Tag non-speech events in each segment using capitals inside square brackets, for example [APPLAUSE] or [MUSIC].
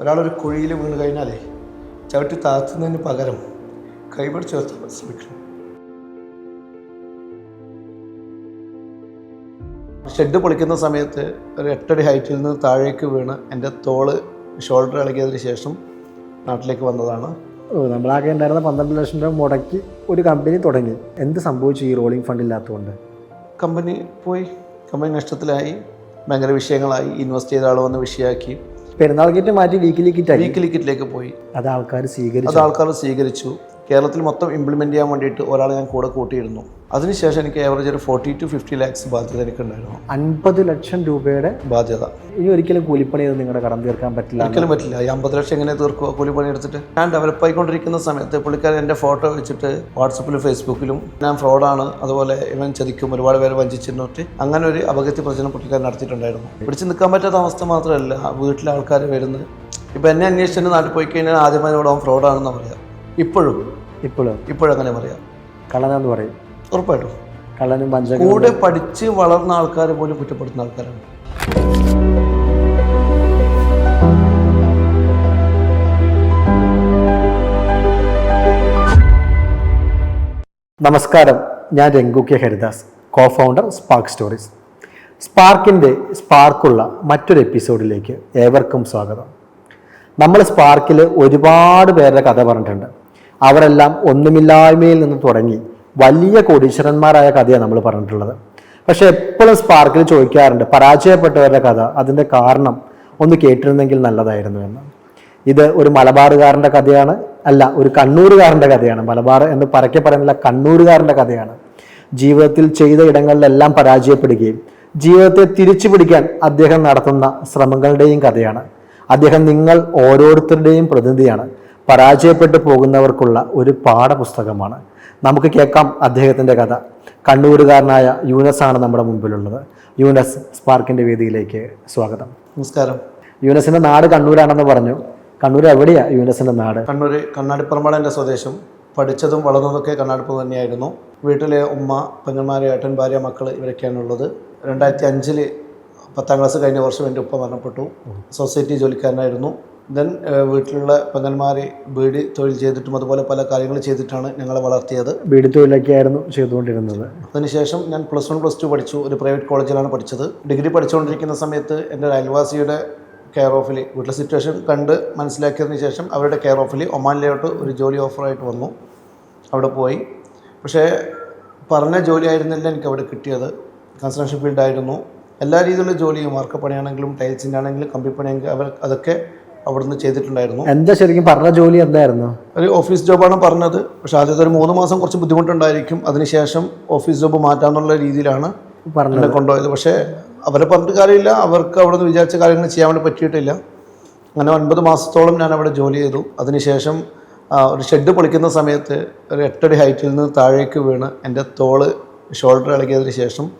ഒരാളൊരു കുഴിയിൽ വീണ് കഴിഞ്ഞാലേ ചവിട്ടി താഴ്ത്തുന്നതിന് പകരം കൈപിടിച്ച് നിർത്താൻ ശ്രമിക്കണം. ഷെഡ് പൊളിക്കുന്ന സമയത്ത് ഒരു എട്ടടി ഹൈറ്റിൽ നിന്ന് താഴേക്ക് വീണ് എന്റെ തോൾ ഷോൾഡർ ഇളകിയതിന് ശേഷം നാട്ടിലേക്ക് വന്നതാണ്. നമ്മളാകെ ഉണ്ടായിരുന്ന പന്ത്രണ്ട് ലക്ഷം രൂപ മുടക്കി ഒരു കമ്പനി തുടങ്ങി. എന്ത് സംഭവിച്ചു ഈ റോളിംഗ് ഫണ്ട് ഇല്ലാത്തതുകൊണ്ട്? കമ്പനി പോയി. കമ്പനി നഷ്ടത്തിലായി. ഭയങ്കര വിഷയങ്ങളായി. ഇൻവെസ്റ്റ് ചെയ്ത ആൾ വന്ന് വിഷയമാക്കി പെരുന്നാൾ കിറ്റ് മാറ്റി വീക്കിലി കിറ്റ് വീക്കിലി കിറ്റിലേക്ക് പോയി. അത് ആൾക്കാർ സ്വീകരിച്ചു. അത് ആൾക്കാർ സ്വീകരിച്ചു. കേരളത്തിൽ മൊത്തം ഇംപ്ലിമെന്റ് ചെയ്യാൻ വേണ്ടിയിട്ട് ഒരാളെ ഞാൻ കൂടെ കൂട്ടിയിരുന്നു. അതിനുശേഷം എനിക്ക് ഏവറേജ് ഒരു ഫോർട്ടി ടു ഫിഫ്റ്റി ലാക്സ് ബാധ്യത എനിക്കുണ്ടായിരുന്നു. അൻപത് ലക്ഷം രൂപയുടെ ബാധ്യത. ഇനി ഒരിക്കലും കൂലിപ്പണി ചെയ്ത് നിങ്ങളുടെ കടം തീർക്കാൻ പറ്റില്ല ഒരിക്കലും പറ്റില്ല. ഈ അമ്പത് ലക്ഷം എങ്ങനെ തീർക്കുക കൂലിപ്പണി എടുത്തിട്ട്? ഞാൻ ഡെവലപ്പ് ആയിക്കൊണ്ടിരിക്കുന്ന സമയത്ത് പുള്ളിക്കാരൻ എന്റെ ഫോട്ടോ വെച്ചിട്ട് വാട്സപ്പിലും ഫേസ്ബുക്കിലും ഞാൻ ഫ്രോഡാണ് അതുപോലെ ഇവൻ ചതിക്കും. ഒരുപാട് പേര് വഞ്ചിച്ചിരുന്നിട്ട് അങ്ങനെ ഒരു അപകത്തി പ്രചരണം പുള്ളിക്കാരൻ നടത്തിയിട്ടുണ്ടായിരുന്നു. പിടിച്ച് നിൽക്കാൻ പറ്റാത്ത അവസ്ഥ മാത്രമല്ല വീട്ടിലെ ആൾക്കാർ വരുന്നത്. ഇപ്പം എന്നെ അന്വേഷിച്ചിട്ട് നാട്ടിൽ പോയി കഴിഞ്ഞാൽ ആദ്യമായി ഇവിടെ ഫ്രോഡാണെന്ന് പറയാം. ഇപ്പോഴും? ഇപ്പോഴും. ഇപ്പോഴും അങ്ങനെ പറയാം? കള്ളനെന്ന് പറയും. ഉറപ്പായിട്ടും. കള്ളനും പഞ്ച കൂടെ പഠിച്ച് വളർന്ന ആൾക്കാർ പോലും കുറ്റപ്പെടുത്തുന്ന ആൾക്കാരാണ്. നമസ്കാരം. ഞാൻ Rangu K Haridas co founder Spark Stories സ്പാർക്കിന്റെ സ്പാർക്കുള്ള മറ്റൊരു എപ്പിസോഡിലേക്ക് ഏവർക്കും സ്വാഗതം. നമ്മൾ സ്പാർക്കിൽ ഒരുപാട് പേരുടെ കഥ പറഞ്ഞിട്ടുണ്ട്. അവരെല്ലാം ഒന്നുമില്ലായ്മയിൽ നിന്ന് തുടങ്ങി. വലിയ കോടീശ്വരന്മാരായ കഥയാണ് നമ്മൾ പറഞ്ഞിട്ടുള്ളത്. പക്ഷെ എപ്പോഴും സ്പാർക്കിൽ ചോദിക്കാറുണ്ട് പരാജയപ്പെട്ടവരുടെ കഥ അതിന്റെ കാരണം ഒന്ന് കേട്ടിരുന്നെങ്കിൽ നല്ലതായിരുന്നു എന്ന്. ഇത് ഒരു മലബാറുകാരന്റെ കഥയാണ് അല്ല ഒരു കണ്ണൂരുകാരന്റെ കഥയാണ്. മലബാർ എന്ന് പരക്കെ പറയുന്നില്ല കണ്ണൂരുകാരന്റെ കഥയാണ്. ജീവിതത്തിൽ ചെയ്ത ഇടങ്ങളിലെല്ലാം പരാജയപ്പെടുകയും ജീവിതത്തെ തിരിച്ചു പിടിക്കാൻ അദ്ദേഹം നടത്തുന്ന ശ്രമങ്ങളുടെയും കഥയാണ്. അദ്ദേഹം നിങ്ങൾ ഓരോരുത്തരുടെയും പ്രതിനിധിയാണ്. പരാജയപ്പെട്ടു പോകുന്നവർക്കുള്ള ഒരു പാഠപുസ്തകമാണ്. നമുക്ക് കേൾക്കാം അദ്ദേഹത്തിന്റെ കഥ. കണ്ണൂരുകാരനായ യൂനസ് ആണ് നമ്മുടെ മുമ്പിലുള്ളത്. യൂനസ് സ്പാർക്കിന്റെ വേദിയിലേക്ക് സ്വാഗതം. നമസ്കാരം. യൂനസിന്റെ നാട് കണ്ണൂരാണെന്ന് പറഞ്ഞു. കണ്ണൂർ എവിടെയാ യൂനസിന്റെ നാട്? കണ്ണൂർ കണ്ണാടിപ്പുറമാണ് എന്റെ സ്വദേശം. പഠിച്ചതും വളർന്നതൊക്കെ കണ്ണാടിപ്പുറം തന്നെയായിരുന്നു. വീട്ടിലെ ഉമ്മ പെങ്ങന്മാരെ ഏട്ടൻ ഭാര്യ മക്കൾ ഇവരൊക്കെയാണ് ഉള്ളത്. രണ്ടായിരത്തി അഞ്ചിൽ പത്താം ക്ലാസ് കഴിഞ്ഞ വർഷം എന്റെ ഉപ്പ മരണപ്പെട്ടു. സൊസൈറ്റി ജോലിക്കാരനായിരുന്നു. ദെൻ വീട്ടിലുള്ള പെങ്ങന്മാർ ബീഡി തൊഴിൽ ചെയ്തിട്ടും അതുപോലെ പല കാര്യങ്ങൾ ചെയ്തിട്ടാണ് ഞങ്ങളെ വളർത്തിയത്. വീട് തൊഴിലൊക്കെയായിരുന്നു ചെയ്തുകൊണ്ടിരുന്നത്. അതിനുശേഷം ഞാൻ പ്ലസ് വൺ പ്ലസ് ടു പഠിച്ചു. ഒരു പ്രൈവറ്റ് കോളേജിലാണ് പഠിച്ചത്. ഡിഗ്രി പഠിച്ചുകൊണ്ടിരിക്കുന്ന സമയത്ത് എന്റെ ഒരു അയൽവാസിയുടെ കെയർ ഓഫിൽ വീട്ടിലെ സിറ്റുവേഷൻ കണ്ട് മനസ്സിലാക്കിയതിന് ശേഷം അവരുടെ കെയർ ഓഫിൽ ഒമാനിലോട്ട് ഒരു ജോലി ഓഫറായിട്ട് വന്നു. അവിടെ പോയി. പക്ഷേ പറഞ്ഞ ജോലി ആയിരുന്നില്ല എനിക്ക് അവിടെ കിട്ടിയത്. കൺസ്ട്രക്ഷൻ ഫീൽഡായിരുന്നു. എല്ലാ രീതിയിലുള്ള ജോലിയും വാർക്കപ്പണിയാണെങ്കിലും ടൈൽസിന്റെ ആണെങ്കിലും കമ്പിപ്പണിയാണെങ്കിലും അവർ അതൊക്കെ അവിടുന്ന് ചെയ്തിട്ടുണ്ടായിരുന്നു. എന്താ ശരിക്കും പറഞ്ഞ ജോലി എന്തായിരുന്നു? ഒരു ഓഫീസ് ജോബാണ് പറഞ്ഞത്. പക്ഷെ ആദ്യത്തെ ഒരു മൂന്ന് മാസം കുറച്ച് ബുദ്ധിമുട്ടുണ്ടായിരിക്കും. അതിനുശേഷം ഓഫീസ് ജോബ് മാറ്റാന്നുള്ള രീതിയിലാണ് പറഞ്ഞത്. എന്നെ കൊണ്ടുപോയത്. പക്ഷേ അവരെ പറഞ്ഞിട്ട് കാര്യമില്ല. അവർക്ക് അവിടെ നിന്ന് വിചാരിച്ച കാര്യങ്ങൾ ചെയ്യാൻ വേണ്ടി പറ്റിയിട്ടില്ല. അങ്ങനെ ഒൻപത് മാസത്തോളം ഞാൻ അവിടെ ജോലി ചെയ്തു. അതിനുശേഷം ഒരു ഷെഡ് പൊളിക്കുന്ന സമയത്ത് ഒരു എട്ടടി ഹൈറ്റിൽ നിന്ന് താഴേക്ക് വീണ് എന്റെ തോൾ ഷോൾഡർ ഇളകിയതിന് ശേഷം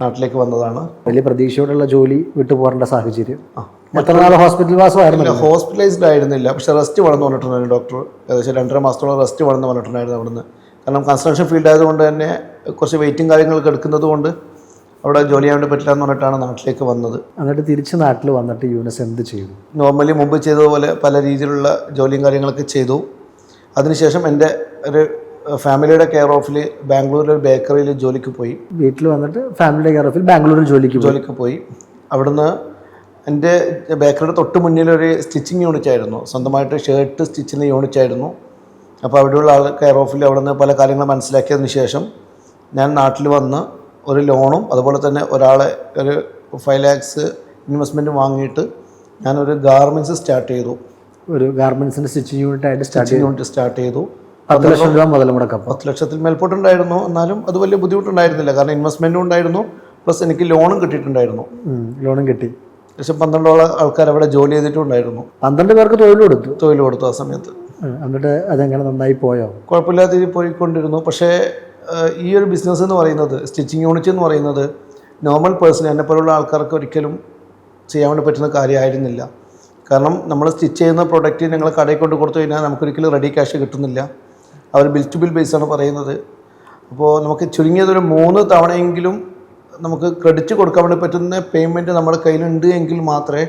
നാട്ടിലേക്ക് വന്നതാണ്. വലിയ പ്രതീക്ഷയോടുള്ള ജോലി വിട്ടുപോകേണ്ട സാഹചര്യം. ആ. എത്ര നാൾ ഹോസ്പിറ്റൽ വാസമായിരുന്നു ഹോസ്പിറ്റലൈസ്ഡ് ആയിരുന്നില്ല? പക്ഷെ റെസ്റ്റ് വേണമെന്ന് പറഞ്ഞിട്ടുണ്ടായിരുന്നു ഡോക്ടർ ഏകദേശം രണ്ടര മാസത്തോളം റെസ്റ്റ് വേണമെന്ന് പറഞ്ഞിട്ടുണ്ടായിരുന്നു അവിടുന്ന്. കാരണം കൺസ്ട്രക്ഷൻ ഫീൽഡ് ആയതുകൊണ്ട് തന്നെ കുറച്ച് വെയിറ്റും കാര്യങ്ങളൊക്കെ എടുക്കുന്നത് കൊണ്ട് അവിടെ ജോലി ചെയ്യാൻ വേണ്ടി പറ്റില്ല എന്ന് പറഞ്ഞിട്ടാണ് നാട്ടിലേക്ക് വന്നത്. എന്നിട്ട് തിരിച്ച് നാട്ടിൽ വന്നിട്ട് യൂനസ് എന്ത് ചെയ്തു? നോർമലി മുമ്പ് ചെയ്തതുപോലെ പല രീതിയിലുള്ള ജോലിയും കാര്യങ്ങളൊക്കെ ചെയ്തു. അതിനുശേഷം എന്റെ ഒരു ഫാമിലിയുടെ കെയർ ഓഫിൽ ബാംഗ്ലൂരിൽ ഒരു ബേക്കറിയിൽ ജോലിക്ക് പോയി. വീട്ടിൽ വന്നിട്ട് ഫാമിലിയുടെ കെയർ ഓഫിൽ ബാംഗ്ലൂരിൽ ജോലിക്ക് ജോലിക്ക് പോയി. അവിടുന്ന് എന്റെ ബേക്കറിയുടെ തൊട്ട് മുന്നിലൊരു സ്റ്റിച്ചിങ് യൂണിറ്റ് ആയിരുന്നു. സ്വന്തമായിട്ട് ഷർട്ട് സ്റ്റിച്ച് ചെയ്യുന്ന യൂണിറ്റ് ആയിരുന്നു. അപ്പോൾ അവിടെയുള്ള ആൾ കെയർ ഓഫിൽ അവിടെ നിന്ന് പല കാര്യങ്ങളും മനസ്സിലാക്കിയതിന് ശേഷം ഞാൻ നാട്ടിൽ വന്ന് ഒരു ലോണും അതുപോലെ തന്നെ ഒരാളെ ഒരു ഫൈവ് ലാക്സ് ഇൻവെസ്റ്റ്മെന്റ് വാങ്ങിയിട്ട് ഞാനൊരു ഗാർമെന്റ്സ് സ്റ്റാർട്ട് ചെയ്തു. ഒരു ഗാർമെന്റ്സിന്റെ സ്റ്റിച്ചിങ് യൂണിറ്റ് ആയിട്ട് സ്റ്റാർട്ട് സ്റ്റിച്ചിങ് യൂണിറ്റ് സ്റ്റാർട്ട് ചെയ്തു. പത്ത് ലക്ഷം രൂപ മുതൽ മുടക്കം. പത്ത് ലക്ഷത്തിൽ മേൽപോട്ടുണ്ടായിരുന്നു. എന്നാലും അത് വലിയ ബുദ്ധിമുട്ടുണ്ടായിരുന്നില്ല. കാരണം ഇൻവെസ്റ്റ്മെന്റും ഉണ്ടായിരുന്നു. പ്ലസ് എനിക്ക് ലോണും കിട്ടിയിട്ടുണ്ടായിരുന്നു. ലോണും കിട്ടി. ഏകദേശം പന്ത്രണ്ടോളം ആൾക്കാർ അവിടെ ജോലി ചെയ്തിട്ടുണ്ടായിരുന്നു. പന്ത്രണ്ട് പേർക്ക് തൊഴിൽ കൊടുത്തു? തൊഴിൽ കൊടുത്തു ആ സമയത്ത്. എന്നിട്ട് അതെങ്ങനെ നന്നായി പോയോ? കുഴപ്പമില്ലാത്ത രീതിയിൽ പോയിക്കൊണ്ടിരുന്നു. പക്ഷേ ഈ ഒരു ബിസിനസ് എന്ന് പറയുന്നത് സ്റ്റിച്ചിങ് യൂണിറ്റ് എന്ന് പറയുന്നത് നോർമൽ പേഴ്സൺ എന്നെപ്പോലുള്ള ആൾക്കാർക്ക് ഒരിക്കലും ചെയ്യാൻ വേണ്ടി പറ്റുന്ന കാര്യമായിരുന്നില്ല. കാരണം നമ്മൾ സ്റ്റിച്ച് ചെയ്യുന്ന പ്രൊഡക്റ്റ് ഞങ്ങൾ കടയിൽ കൊണ്ട് കൊടുത്തു കഴിഞ്ഞാൽ നമുക്കൊരിക്കലും റെഡി ക്യാഷ് കിട്ടുന്നില്ല. അവർ ബിൽ ടു ബിൽ ബേസ് ആണ് പറയുന്നത്. അപ്പോൾ നമുക്ക് ചുരുങ്ങിയതൊരു മൂന്ന് തവണയെങ്കിലും നമുക്ക് ക്രെഡിറ്റ് കൊടുക്കാൻ വേണ്ടി പറ്റുന്ന പേയ്മെന്റ് നമ്മുടെ കയ്യിലുണ്ട് എങ്കിൽ മാത്രമേ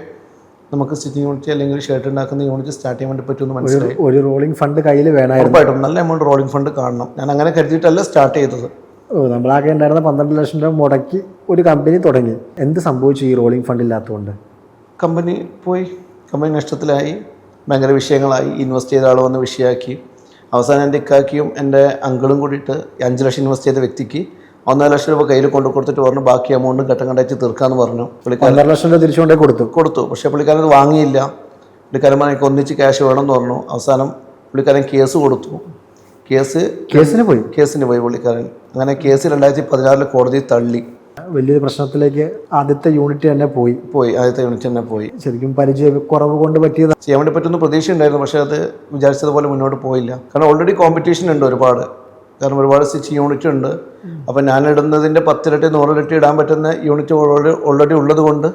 നമുക്ക് സ്റ്റിച്ചിങ് യൂണിറ്റ് അല്ലെങ്കിൽ ഷർട്ട് ഉണ്ടാക്കുന്ന യൂണിറ്റ് സ്റ്റാർട്ട് ചെയ്യാൻ വേണ്ടി പറ്റുമെന്ന് മനസ്സിലായി. ഒരു റോളിംഗ് ഫണ്ട് കയ്യിൽ വേണമായിരുന്നു. ഉറപ്പായിട്ടും നല്ല എമൗണ്ട് റോളിംഗ് ഫണ്ട് കാണണം. ഞാൻ അങ്ങനെ കരുതിയിട്ടല്ല സ്റ്റാർട്ട് ചെയ്തത്. ഓ നമ്മളാകെ ഉണ്ടായിരുന്ന പന്ത്രണ്ട് ലക്ഷം രൂപ മുടക്കി ഒരു കമ്പനി തുടങ്ങി. എന്ത് സംഭവിച്ചു ഈ റോളിംഗ് ഫണ്ട് ഇല്ലാത്തതുകൊണ്ട്? കമ്പനി പോയി. കമ്പനി നഷ്ടത്തിലായി. ഭയങ്കര വിഷയങ്ങളായി. ഇൻവെസ്റ്റ് ചെയ്ത ആൾ വന്ന് വിഷയമാക്കി അവസാനം എന്റെ ഇക്കാക്കിയും എന്റെ അങ്കിളും കൂടിയിട്ട് അഞ്ച് ലക്ഷം ഇൻവെസ്റ്റ് ചെയ്ത വ്യക്തിക്ക് ഒന്നര ലക്ഷം രൂപ കയ്യിൽ കൊണ്ടു കൊടുത്തിട്ട് പറഞ്ഞു ബാക്കി എമൗണ്ട് ഘട്ടം ഘട്ടമായിട്ട് തീർക്കാമെന്ന് പറഞ്ഞു. പുള്ളിക്കാരൻ പന്ത്രണ്ട് ലക്ഷം രൂപ തിരിച്ചുകൊണ്ടേ കൊടുത്തു. കൊടുത്തു. പക്ഷേ പുള്ളിക്കാരൻ അത് വാങ്ങിയില്ല. പുള്ളിക്കാരൻ എനിക്ക് ഒന്നിച്ച് ക്യാഷ് വേണമെന്ന് പറഞ്ഞു. അവസാനം പുള്ളിക്കാരൻ കേസ് കൊടുത്തു. കേസ് കേസിന് പോയി? കേസിന് പോയി പുള്ളിക്കാരൻ. അങ്ങനെ കേസ് രണ്ടായിരത്തി പതിനാറിൽ കോടതി തള്ളി. വലിയൊരു പ്രശ്നത്തിലേക്ക് ആദ്യത്തെ യൂണിറ്റ് തന്നെ പോയി. പോയി. ആദ്യത്തെ യൂണിറ്റ് തന്നെ പോയി. ശരിക്കും പരിചയ കുറവ് കൊണ്ട് പറ്റിയത് ചെയ്യാൻ വേണ്ടി പറ്റുന്ന പ്രതീക്ഷ ഉണ്ടായിരുന്നു പക്ഷേ അത് വിചാരിച്ചതുപോലെ മുന്നോട്ട് പോയില്ല. കാരണം ഓൾറെഡി കോമ്പറ്റീഷൻ ഉണ്ട് ഒരുപാട്. കാരണം ഒരുപാട് സ്റ്റിച്ച് യൂണിറ്റ് ഉണ്ട്. അപ്പം ഞാനിടുന്നതിന്റെ പത്തിരട്ടി നൂറിരട്ടി ഇടാൻ പറ്റുന്ന യൂണിറ്റ് ഓൾറെഡി ഓൾറെഡി ഉള്ളത് കൊണ്ട്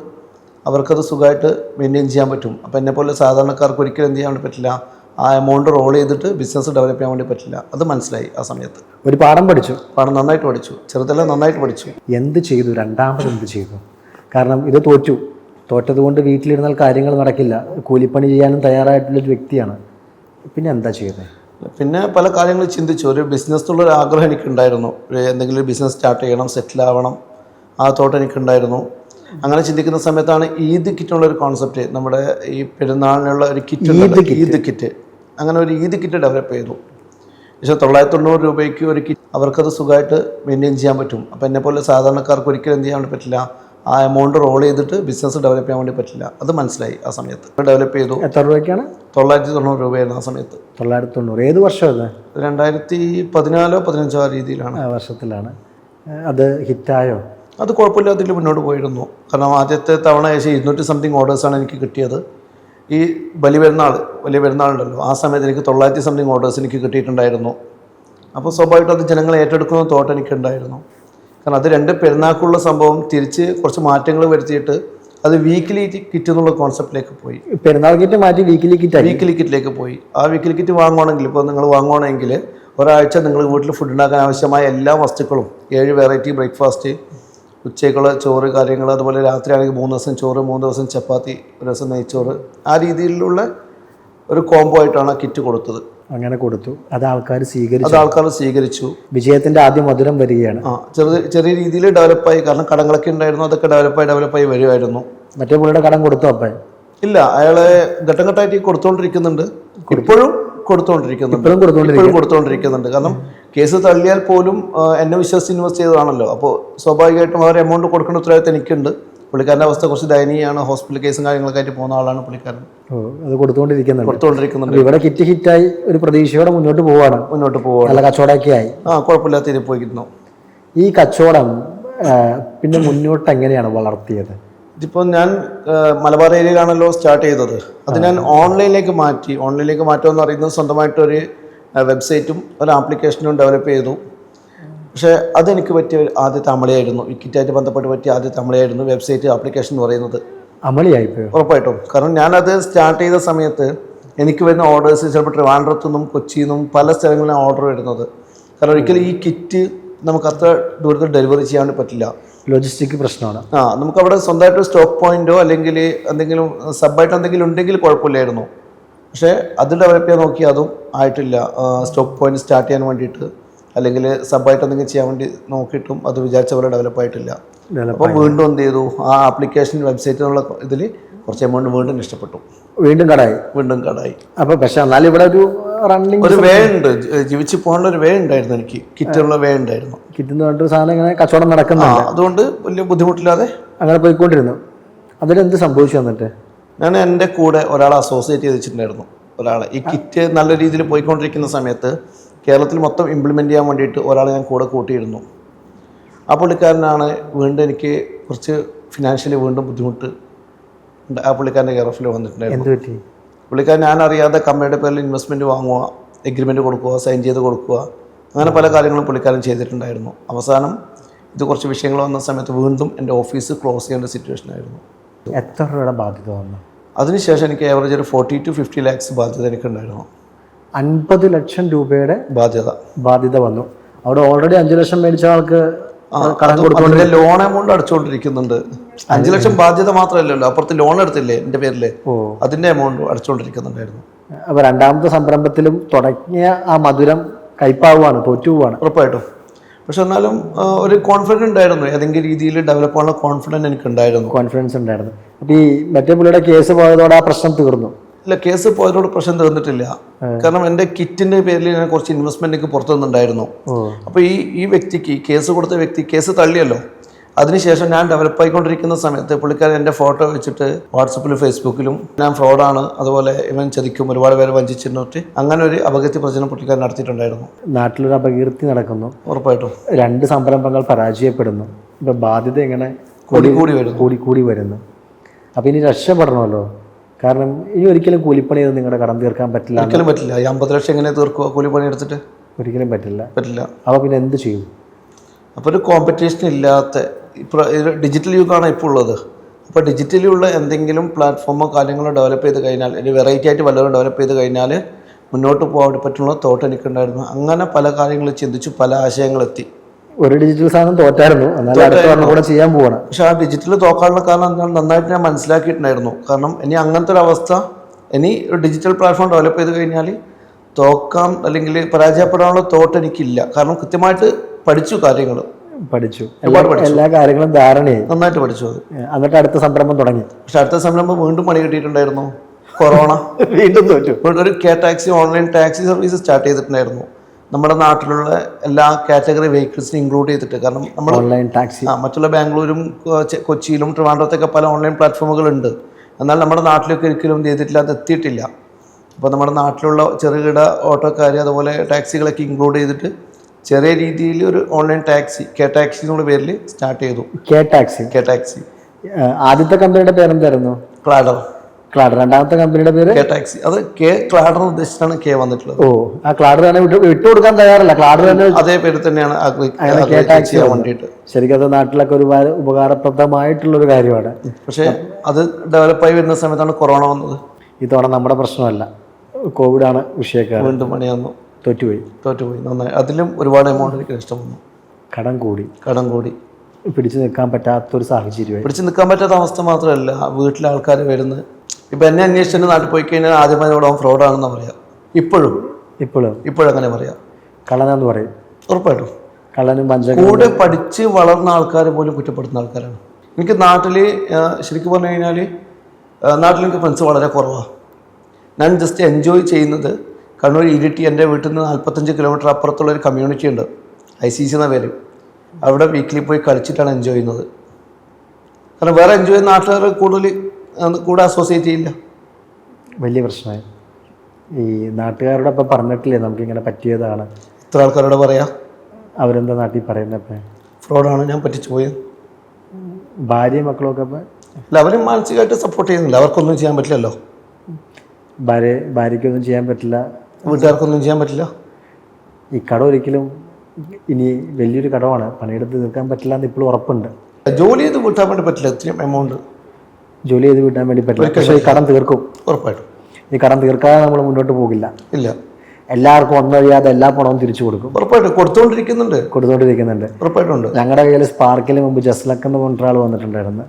അവർക്കത് സുഖമായിട്ട് മെയിന്റെയിൻ ചെയ്യാൻ പറ്റും. അപ്പം എന്നെപ്പോലെ സാധാരണക്കാർക്ക് ഒരിക്കലും എന്ത് ചെയ്യാൻ വേണ്ടി പറ്റില്ല. ആ എമൗണ്ട് റോൾ ചെയ്തിട്ട് ബിസിനസ് ഡെവലപ്പ് ചെയ്യാൻ വേണ്ടി പറ്റില്ല. അത് മനസ്സിലായി ആ സമയത്ത്. ഒരു പാഠം പഠിച്ചു. പാഠം നന്നായിട്ട് പഠിച്ചു. ചെറുതെല്ലാം നന്നായിട്ട് പഠിച്ചു. എന്ത് ചെയ്തു? രണ്ടാമത് എന്ത് ചെയ്തു? കാരണം ഇത് തോറ്റു. തോറ്റത് കൊണ്ട് വീട്ടിലിരുന്നാൽ കാര്യങ്ങൾ നടക്കില്ല. കൂലിപ്പണി ചെയ്യാനും തയ്യാറായിട്ടുള്ളൊരു വ്യക്തിയാണ്. പിന്നെ എന്താ ചെയ്തത്? പിന്നെ പല കാര്യങ്ങൾ ചിന്തിച്ചു. ഒരു ബിസിനസ് ഒരു ആഗ്രഹം എനിക്കുണ്ടായിരുന്നു. എന്തെങ്കിലും ബിസിനസ് സ്റ്റാർട്ട് ചെയ്യണം സെറ്റിൽ ആവണം ആ തോട്ട് എനിക്കുണ്ടായിരുന്നു. അങ്ങനെ ചിന്തിക്കുന്ന സമയത്താണ് ഈദ് കിറ്റുള്ള ഒരു കോൺസെപ്റ്റ് നമ്മുടെ ഈ പെരുന്നാളിനുള്ള ഒരു കിറ്റ് ഈദ് കിറ്റ്. അങ്ങനെ ഒരു ഈദ് കിറ്റ് ഡെവലപ്പ് ചെയ്തു. പക്ഷേ തൊള്ളായിരത്തി തൊണ്ണൂറ് രൂപയ്ക്ക് ഒരു കിറ്റ് അവർക്കത് സുഖമായിട്ട് മെയിന്റെയിൻ ചെയ്യാൻ പറ്റും. അപ്പോൾ എന്നെ പോലെ സാധാരണക്കാർക്ക് ഒരിക്കലും എന്ത് ചെയ്യാൻ പറ്റില്ല. ആ എമൗണ്ട് റോൾ ചെയ്തിട്ട് ബിസിനസ് ഡെവലപ്പ് ചെയ്യാൻ വേണ്ടി പറ്റില്ല. അത് മനസ്സിലായി ആ സമയത്ത്. ഡെവലപ്പ് ചെയ്തു. എത്ര രൂപയ്ക്കാണ്? തൊള്ളായിരത്തി തൊണ്ണൂറ് രൂപയായിരുന്നു ആ സമയത്ത്. തൊള്ളായിരത്തി തൊണ്ണൂറ് ഏത് വർഷം അത്? രണ്ടായിരത്തി പതിനാലോ പതിനഞ്ചോ ആ രീതിയിലാണ്. ആ വർഷത്തിലാണ്. അത് ഹിറ്റായോ? അത് കുഴപ്പമില്ലാത്തതിൽ മുന്നോട്ട് പോയിരുന്നു. കാരണം ആദ്യത്തെ തവണ ഏകദേശം ഇരുന്നൂറ്റി സംതിങ് ഓർഡേഴ്സാണ് എനിക്ക് കിട്ടിയത്. ഈ ബലി പെരുന്നാൾ വലിയ പെരുന്നാളുണ്ടല്ലോ ആ സമയത്ത് എനിക്ക് തൊള്ളായിരത്തി സംതിങ് ഓർഡേഴ്സ് എനിക്ക് കിട്ടിയിട്ടുണ്ടായിരുന്നു. അപ്പോൾ സ്വാഭാവികമായിട്ടും അത് ജനങ്ങളെ ഏറ്റെടുക്കുന്ന തോട്ട് എനിക്കുണ്ടായിരുന്നു. കാരണം അത് രണ്ട് പെരുന്നാക്കുള്ള സംഭവം തിരിച്ച് കുറച്ച് മാറ്റങ്ങൾ വരുത്തിയിട്ട് അത് വീക്കിലി കിറ്റ് എന്നുള്ള കോൺസെപ്റ്റിലേക്ക് പോയി. പെരുന്നാൾ കിറ്റ് മാറ്റി വീക്കിലി കിറ്റ് വീക്കിലി കിറ്റിലേക്ക് പോയി. ആ വീക്കിലി കിറ്റ് വാങ്ങുവാണെങ്കിൽ ഇപ്പോൾ നിങ്ങൾ വാങ്ങുവാണെങ്കിൽ ഒരാഴ്ച നിങ്ങൾ വീട്ടിൽ ഫുഡ് ഉണ്ടാക്കാൻ ആവശ്യമായ എല്ലാ വസ്തുക്കളും ഏഴ് വെറൈറ്റി ബ്രേക്ക്ഫാസ്റ്റ് ഉച്ചയ്ക്കുള്ള ചോറ് കാര്യങ്ങൾ അതുപോലെ രാത്രി ആണെങ്കിൽ മൂന്ന് ദിവസം ചോറ് മൂന്ന് ദിവസം ചപ്പാത്തി ഒരു ദിവസം നെയ്ച്ചോറ് ആ രീതിയിലുള്ള ഒരു കോംബോ ആയിട്ടാണ് ആ കിറ്റ് കൊടുത്തത്. അങ്ങനെ കൊടുത്തു. അത് ആൾക്കാർ സ്വീകരിച്ചു. അത് ആൾക്കാർ സ്വീകരിച്ചു. വിജയത്തിന്റെ ആദ്യ മധുരം വരികയാണ്. ആ ചെറിയ ചെറിയ രീതിയിൽ ഡെവലപ്പായി കാരണം കടങ്ങളൊക്കെ ഉണ്ടായിരുന്നു അതൊക്കെ ഡെവലപ്പായി ഡെവലപ്പായി വരുമായിരുന്നു മറ്റേ പുള്ളിയുടെ കടം കൊടുത്തു അപ്പം ഇല്ല അയാളെ ഘട്ടം ഘട്ടമായിട്ട് കൊടുത്തോണ്ടിരിക്കുന്നുണ്ട്. ഇപ്പോഴും കൊടുത്തോണ്ടിരിക്കുന്നുണ്ട്. ഇപ്പോഴും കൊടുത്തോണ്ടിരിക്കുന്നുണ്ട്. കാരണം കേസ് തള്ളിയാൽ പോലും എന്നെ വിശ്വസിച്ച് ഇൻവെസ്റ്റ് ചെയ്തതാണല്ലോ. അപ്പോൾ സ്വാഭാവികമായിട്ടും അവർ എമൗണ്ട് കൊടുക്കേണ്ട ഉത്തരവാദിത്തം എനിക്കുണ്ട്. പുള്ളിക്കാരന്റെ അവസ്ഥ കുറച്ച് ദയനീയമാണ്. ഹോസ്പിറ്റൽ കേസും കാര്യങ്ങളൊക്കെ ആയിട്ട് പോകുന്ന ആളാണ് പുള്ളിക്കാരൻ. അത് കൊടുത്തുകൊണ്ടിരിക്കുന്നുണ്ട്. കൊടുത്തുകൊണ്ടിരിക്കുന്നുണ്ട്. ഇവിടെ കിറ്റ് ഹിറ്റായി ഒരു പ്രതീക്ഷയോടെ മുന്നോട്ട് പോവാണ്. മുന്നോട്ട് പോവാണ്. നല്ല കച്ചവടമൊക്കെ ആയി ആ കുഴപ്പമില്ലാത്ത രീതിയിൽ പോയിരുന്നു ഈ കച്ചവടം പിന്നെ മുന്നോട്ട് എങ്ങനെയാണ് വളർത്തിയത്? ഇതിപ്പോൾ ഞാൻ മലബാർ ഏരിയയിലാണല്ലോ സ്റ്റാർട്ട് ചെയ്തത്. അത് ഞാൻ ഓൺലൈനിലേക്ക് മാറ്റി. ഓൺലൈനിലേക്ക് മാറ്റുമെന്ന് പറയുന്നത് സ്വന്തമായിട്ടൊരു വെബ്സൈറ്റും ഒരു ആപ്ലിക്കേഷനും ഡെവലപ്പ് ചെയ്തു. പക്ഷേ അതെനിക്ക് പറ്റിയ ആദ്യ ആദ്യത്തെ അമളിയായിരുന്നു. ഈ കിറ്റായിട്ട് ബന്ധപ്പെട്ട് പറ്റിയ ആദ്യത്തെ അമളിയായിരുന്നു വെബ്സൈറ്റ് ആപ്ലിക്കേഷൻ എന്ന് പറയുന്നത്. അമളിയായി ഉറപ്പായിട്ടും. കാരണം ഞാനത് സ്റ്റാർട്ട് ചെയ്ത സമയത്ത് എനിക്ക് വരുന്ന ഓർഡേഴ്സ് ചിലപ്പോൾ ട്രിവാൻഡ്രത്തു നിന്നും കൊച്ചിയിൽ നിന്നും പല സ്ഥലങ്ങളിലാണ് ഓർഡർ വരുന്നത്. കാരണം ഒരിക്കലും ഈ കിറ്റ് നമുക്ക് അത്ര ദൂരത്തിൽ ഡെലിവറി ചെയ്യാൻ പറ്റില്ല. ലോജിസ്റ്റിക് പ്രശ്നമാണ്. ആ നമുക്ക് അവിടെ സ്വന്തമായിട്ട് സ്റ്റോക്ക് പോയിന്റോ അല്ലെങ്കിൽ എന്തെങ്കിലും സബായിട്ട് എന്തെങ്കിലും ഉണ്ടെങ്കിൽ കുഴപ്പമില്ലായിരുന്നു. പക്ഷേ അത് ഡെവലപ്പ് ചെയ്യാൻ നോക്കി അതും ആയിട്ടില്ല. സ്റ്റോക്ക് പോയിന്റ് സ്റ്റാർട്ട് ചെയ്യാൻ വേണ്ടിയിട്ട് അല്ലെങ്കിൽ സബായിട്ട് എന്തെങ്കിലും ചെയ്യാൻ വേണ്ടി നോക്കിയിട്ടും അത് വിചാരിച്ച പോലെ ഡെവലപ്പ് ആയിട്ടില്ല. അപ്പോൾ വീണ്ടും എന്ത് ചെയ്തു? ആ ആപ്ലിക്കേഷൻ വെബ്സൈറ്റ് എന്നുള്ള ഇതിൽ കുറച്ച് എമൗണ്ട് വീണ്ടും നഷ്ടപ്പെട്ടു. വീണ്ടും കടായി? വീണ്ടും കടായി. അപ്പോൾ പക്ഷേ എന്നാലും ഇവിടെ ഒരു റണ്ണിങ് ഒരു വേ ഉണ്ട്. ജീവിച്ച് പോകാനുള്ള ഒരു വേ ഉണ്ടായിരുന്നു എനിക്ക്. കിറ്റുള്ള വേ ഉണ്ടായിരുന്നു. കിട്ടുന്ന പറഞ്ഞിട്ട് സാധനം ഇങ്ങനെ കച്ചവടം നടക്കുന്ന അതുകൊണ്ട് വലിയ ബുദ്ധിമുട്ടില്ലാതെ അങ്ങനെ പോയിക്കൊണ്ടിരുന്നു. അതിലെന്ത് സംഭവിച്ചു എന്നിട്ട്? ഞാൻ എന്റെ കൂടെ ഒരാളെ അസോസിയേറ്റ് ചെയ്ത് വെച്ചിട്ടുണ്ടായിരുന്നു. ഒരാളെ. ഈ കിറ്റ് നല്ല രീതിയിൽ പോയിക്കൊണ്ടിരിക്കുന്ന സമയത്ത് കേരളത്തിൽ മൊത്തം ഇംപ്ലിമെന്റ് ചെയ്യാൻ വേണ്ടിയിട്ട് ഒരാളെ ഞാൻ കൂടെ കൂട്ടിയിരുന്നു. ആ പുള്ളിക്കാരനാണ് വീണ്ടും എനിക്ക് കുറച്ച് ഫിനാൻഷ്യലി വീണ്ടും ബുദ്ധിമുട്ട് ഉണ്ട്. ആ പുള്ളിക്കാരന്റെ കെയർ ഓഫിൽ വന്നിട്ടുണ്ടായിരുന്നു. പുള്ളിക്കാരൻ ഞാൻ അറിയാതെ കമ്പനിയുടെ പേരിൽ ഇൻവെസ്റ്റ്മെന്റ് വാങ്ങുക എഗ്രിമെന്റ് കൊടുക്കുക സൈൻ ചെയ്ത് കൊടുക്കുക അങ്ങനെ പല കാര്യങ്ങളും പുള്ളിക്കാരൻ ചെയ്തിട്ടുണ്ടായിരുന്നു. അവസാനം ഇത് കുറച്ച് വിഷയങ്ങൾ വന്ന സമയത്ത് വീണ്ടും എന്റെ ഓഫീസ് ക്ലോസ് ചെയ്യേണ്ട സിറ്റുവേഷൻ ആയിരുന്നു. എത്ര രൂപയുടെ ബാധ്യത വന്നു? അതിനുശേഷം എനിക്ക് ഏവറേജ് ഒരു ഫോർട്ടി ടു ഫിഫ്റ്റി ലാക്സ് ബാധ്യത എനിക്കുണ്ടായിരുന്നു. അൻപത് ലക്ഷം രൂപയുടെ ബാധ്യത. ബാധ്യത വന്നു. അവിടെ ഓൾറെഡി അഞ്ചു ലക്ഷം മേടിച്ച ആൾക്ക് ലോൺ എമൗണ്ട് അടച്ചുകൊണ്ടിരിക്കുന്നുണ്ട് അഞ്ചു ലക്ഷം ബാധ്യത മാത്രമല്ലല്ലോ അപ്പുറത്ത് ലോൺ എടുത്തില്ലേ എന്റെ പേരിൽ? അതിന്റെ എമൗണ്ട് അടച്ചുകൊണ്ടിരിക്കുന്നുണ്ടായിരുന്നു അപ്പൊ രണ്ടാമത്തെ സംരംഭത്തിലും തുടങ്ങിയ ആ മധുരം കൈപ്പാവുകയാണ് തോറ്റുപോവാണ് ഉറപ്പായിട്ടും. പക്ഷെ എന്നാലും ഒരു കോൺഫിഡൻസ് ഉണ്ടായിരുന്നു. ഏതെങ്കിലും രീതിയിൽ ഡെവലപ്പ് ആണുള്ള കോൺഫിഡൻസ് എനിക്ക് ഉണ്ടായിരുന്നു കോൺഫിഡൻസ് ഉണ്ടായിരുന്നു. അപ്പോൾ ഈ മറ്റേ പുള്ളിയുടെ കേസ് പോയതോടെ ആ പ്രശ്നം തീർന്നു. ഇല്ല കേസ് പോയതിനോട് പ്രശ്നം തീർന്നിട്ടില്ല. കാരണം എന്റെ കിറ്റിന്റെ പേരിൽ ഞാൻ കുറച്ച് ഇൻവെസ്റ്റ്മെന്റ് എനിക്ക് പുറത്തു നിന്നുണ്ടായിരുന്നു അപ്പോൾ ഈ ഈ വ്യക്തിക്ക് കേസ് കൊടുത്ത വ്യക്തി കേസ് തള്ളിയല്ലോ. അതിനുശേഷം ഞാൻ ഡെവലപ്പ് ആയിക്കൊണ്ടിരിക്കുന്ന സമയത്ത് പുള്ളിക്കാരൻ എന്റെ ഫോട്ടോ വെച്ചിട്ട് വാട്സപ്പിലും ഫേസ്ബുക്കിലും ഞാൻ ഫ്രോഡാണ് അതുപോലെ ഇവൻ ചതിക്കും ഒരുപാട് പേരെ വഞ്ചിച്ചിരുന്നിട്ട് അങ്ങനെ ഒരു അപകീർത്തി പ്രചരണം പുള്ളിക്കാരൻ നടത്തിയിട്ടുണ്ടായിരുന്നു. നാട്ടിലൊരു അപകീർത്തി നടക്കുന്നു. ഉറപ്പായിട്ടും. രണ്ട് സംരംഭങ്ങൾ പരാജയപ്പെടുന്നു. ഇപ്പം ബാധ്യത എങ്ങനെ? കൂടി കൂടി വരുന്നു. കൂടി കൂടി വരുന്നു. അപ്പം ഇനി രക്ഷപ്പെടണമല്ലോ? കാരണം ഇനി ഒരിക്കലും കൂലിപ്പണി ചെയ്ത് നിങ്ങളുടെ കടം തീർക്കാൻ പറ്റില്ല ഒരിക്കലും പറ്റില്ല. ഈ അമ്പത് ലക്ഷം എങ്ങനെ തീർക്കുക കൂലിപ്പണി എടുത്തിട്ട്? ഒരിക്കലും പറ്റില്ല. പറ്റില്ല. അപ്പോൾ പിന്നെ എന്ത് ചെയ്യും? അപ്പോൾ ഒരു കോമ്പറ്റീഷൻ ഇല്ലാത്ത ഇപ്പോൾ ഡിജിറ്റൽ യുഗമാണ് ഇപ്പോൾ ഉള്ളത്. അപ്പോൾ ഡിജിറ്റലിലുള്ള എന്തെങ്കിലും പ്ലാറ്റ്ഫോമോ കാര്യങ്ങളോ ഡെവലപ്പ് ചെയ്ത് കഴിഞ്ഞാൽ ഒരു വെറൈറ്റി ആയിട്ട് വല്ലതും ഡെവലപ്പ് ചെയ്ത് കഴിഞ്ഞാൽ മുന്നോട്ട് പോകാൻ പറ്റുള്ള തോട്ട് എനിക്കുണ്ടായിരുന്നു. അങ്ങനെ പല കാര്യങ്ങൾ ചിന്തിച്ചു പല ആശയങ്ങളെത്തി ഒരു ഡിജിറ്റൽ സാധനം തോറ്റായിരുന്നു. എന്നാലും അടുത്ത ഒരെണ്ണം കൂടെ ചെയ്യാൻ പോവാണ്. പക്ഷെ ആ ഡിജിറ്റൽ തോക്കാനുള്ള കാരണം എന്താണ് നന്നായിട്ട് ഞാൻ മനസ്സിലാക്കിയിട്ടുണ്ടായിരുന്നു. കാരണം ഇനി അങ്ങനത്തെ ഒരു അവസ്ഥ ഇനി ഒരു ഡിജിറ്റൽ പ്ലാറ്റ്ഫോം ഡെവലപ്പ് ചെയ്ത് കഴിഞ്ഞാൽ തോക്കാം അല്ലെങ്കിൽ പരാജയപ്പെടാനുള്ള തോട്ട് എനിക്കില്ല. കാരണം കൃത്യമായിട്ട് പഠിച്ചു കാര്യങ്ങൾ. പഠിച്ചു. എല്ലാ കാര്യങ്ങളും ധാരണയായി. നന്നായിട്ട് പഠിച്ചു അത്. എന്നിട്ട് അടുത്ത സംരംഭം തുടങ്ങി. പക്ഷെ അടുത്ത സംരംഭം വീണ്ടും പണി കിട്ടിയിട്ടുണ്ടായിരുന്നു. കൊറോണ. [LAUGHS] വീണ്ടും തോറ്റു. ഒരു K taxi online taxi service start ചെയ്തിട്ടുണ്ടായിരുന്നു. നമ്മുടെ നാട്ടിലുള്ള എല്ലാ കാറ്റഗറി വെഹിക്കിൾസിനും ഇൻക്ലൂഡ് ചെയ്തിട്ട്. കാരണം നമ്മൾ ഓൺലൈൻ ടാക്സി ആ മറ്റുള്ള ബാംഗ്ലൂരും കൊച്ചിയിലും ട്രിവാൻഡ്രത്തൊക്കെ പല ഓൺലൈൻ പ്ലാറ്റ്ഫോമുകളുണ്ട് എന്നാൽ നമ്മുടെ നാട്ടിലൊക്കെ ഒരിക്കലും ചെയ്തിട്ടില്ല അത് എത്തിയിട്ടില്ല. അപ്പോൾ നമ്മുടെ നാട്ടിലുള്ള ചെറുകിട ഓട്ടോക്കാർ അതുപോലെ ടാക്സികളൊക്കെ ഇൻക്ലൂഡ് ചെയ്തിട്ട് ചെറിയ രീതിയിൽ ഒരു ഓൺലൈൻ ടാക്സി കെ ടാക്സി എന്നുള്ള പേരിൽ സ്റ്റാർട്ട് ചെയ്തു. K taxi. K taxi. ആദ്യത്തെ കമ്പനിയുടെ പേരെന്തായിരുന്നു? ക്ലാഡർ ക്ലാഡ് രണ്ടാമത്തെ കമ്പനിയുടെ പേര്? K taxi. അത് കെ ക്ലാഡർ ഉദ്ദേശിച്ചാണ് കെ വന്നിട്ടുള്ളത്. ഓ ആ ക്ലാഡർ തന്നെ വിട്ടു വിട്ടുകൊടുക്കാൻ തയ്യാറല്ല. ക്ലാഡർ തന്നെ അതേ പേര് തന്നെയാണ് അങ്ങനെ കെ ടാക്സി വേണ്ടിയിട്ട്. ശരിക്കും അത് നാട്ടിലൊക്കെ ഒരുപാട് ഉപകാരപ്രദമായിട്ടുള്ള ഒരു കാര്യമാണ്. പക്ഷേ അത് ഡെവലപ്പായി വരുന്ന സമയത്താണ് കൊറോണ വന്നത്. ഇത്തവണ നമ്മുടെ പ്രശ്നമല്ല. കോവിഡ് വിഷയക്കാരൻ വീണ്ടും പണിയാന്നു. തോറ്റുപോയി. തോറ്റുപോയി. നന്നായി. അതിലും ഒരുപാട് എമൗണ്ട് എനിക്ക് നഷ്ടം വന്നു. കടം കൂടി. കടം കൂടി. പിടിച്ചു നിൽക്കാൻ പറ്റാത്തൊരു സാഹചര്യമായി. പിടിച്ചു നിൽക്കാൻ പറ്റാത്ത അവസ്ഥ മാത്രമല്ല. വീട്ടിലെ ആൾക്കാർ വരുന്നത്. ഇപ്പം എന്നെ അന്വേഷിച്ചിട്ട് നാട്ടിൽ പോയി കഴിഞ്ഞാൽ ആദ്യമായി ഇവിടെ ഫ്രോഡാണെന്ന് പറയാം. ഇപ്പോഴും. ഇപ്പോഴും? ഇപ്പോഴും അങ്ങനെ പറയാം. കള്ളനെന്ന് പറയും? ഉറപ്പായിട്ടും. കള്ളനും കൂടെ പഠിച്ച് വളർന്ന ആൾക്കാർ പോലും കുറ്റപ്പെടുത്തുന്ന ആൾക്കാരാണ്. എനിക്ക് നാട്ടിൽ ശരിക്കും പറഞ്ഞു കഴിഞ്ഞാൽ നാട്ടിൽ എനിക്ക് ഫ്രണ്ട്സ് വളരെ കുറവാണ് ഞാൻ ജസ്റ്റ് എൻജോയ് ചെയ്യുന്നത് കണ്ണൂർ ഇരിട്ടി എന്റെ വീട്ടിൽ നിന്ന് നാൽപ്പത്തഞ്ച് കിലോമീറ്റർ അപ്പുറത്തുള്ള ഒരു കമ്മ്യൂണിറ്റി ഉണ്ട്. ഐ സി സി എന്ന പേര്. അവിടെ വീക്കിലി പോയി കളിച്ചിട്ടാണ് എൻജോയ് ചെയ്യുന്നത്. കാരണം വേറെ എൻജോയ് ചെയ്യുന്ന നാട്ടുകാർ കൂടുതൽ കൂടെ അസോസിയേറ്റ് ചെയ്യില്ല. വലിയ പ്രശ്നമായി. ഈ നാട്ടുകാരോട് അപ്പം പറഞ്ഞിട്ടില്ലേ നമുക്ക് ഇങ്ങനെ പറ്റിയതാണ്. ഇത്ര ആൾക്കാരോട് പറയാ? അവരെന്താ നാട്ടിൽ പറയുന്നപ്പോൾ ഫ്രോഡാണ് ഞാൻ പറ്റിച്ചു പോയത് ഭാര്യയും മക്കളൊക്കെ അപ്പം അല്ല അവരും മാനസികമായിട്ട് സപ്പോർട്ട് ചെയ്യുന്നില്ല. അവർക്കൊന്നും ചെയ്യാൻ പറ്റില്ലല്ലോ. ഭാര്യ ഭാര്യയ്ക്കൊന്നും ചെയ്യാൻ പറ്റില്ല. വീട്ടുകാർക്കൊന്നും ചെയ്യാൻ പറ്റില്ല. ഈ കട ഒരിക്കലും ഇനി വലിയൊരു കടമാണ്. പണിയെടുത്ത് തീർക്കാൻ പറ്റില്ല എന്ന് ഇപ്പോഴും ഉറപ്പുണ്ട്. ജോലി ചെയ്ത് വീട്ടാൻ വേണ്ടി പറ്റില്ല ഇത്രയും എമൗണ്ട് ജോലി ചെയ്ത് വിടാൻ വേണ്ടി പറ്റില്ല. പക്ഷേ ഈ കടം തീർക്കും. ഉറപ്പായിട്ടും. ഈ കടം തീർക്കാതെ നമ്മൾ മുന്നോട്ട് പോകില്ല. ഇല്ല. എല്ലാവർക്കും ഒന്നൊഴിയാതെ എല്ലാ പണവും തിരിച്ചു കൊടുക്കും. ഉറപ്പായിട്ടും. കൊടുത്തുകൊണ്ടിരിക്കുന്നുണ്ട്. കൊടുത്തുകൊണ്ടിരിക്കുന്നുണ്ട്. ഉറപ്പായിട്ടുണ്ട് ഞങ്ങളുടെ കയ്യിൽ സ്പാർക്കിന് മുമ്പ് ജസ്ലക്ക് എന്ന് പറഞ്ഞ ഒരാൾ വന്നിട്ടുണ്ടായിരുന്നു.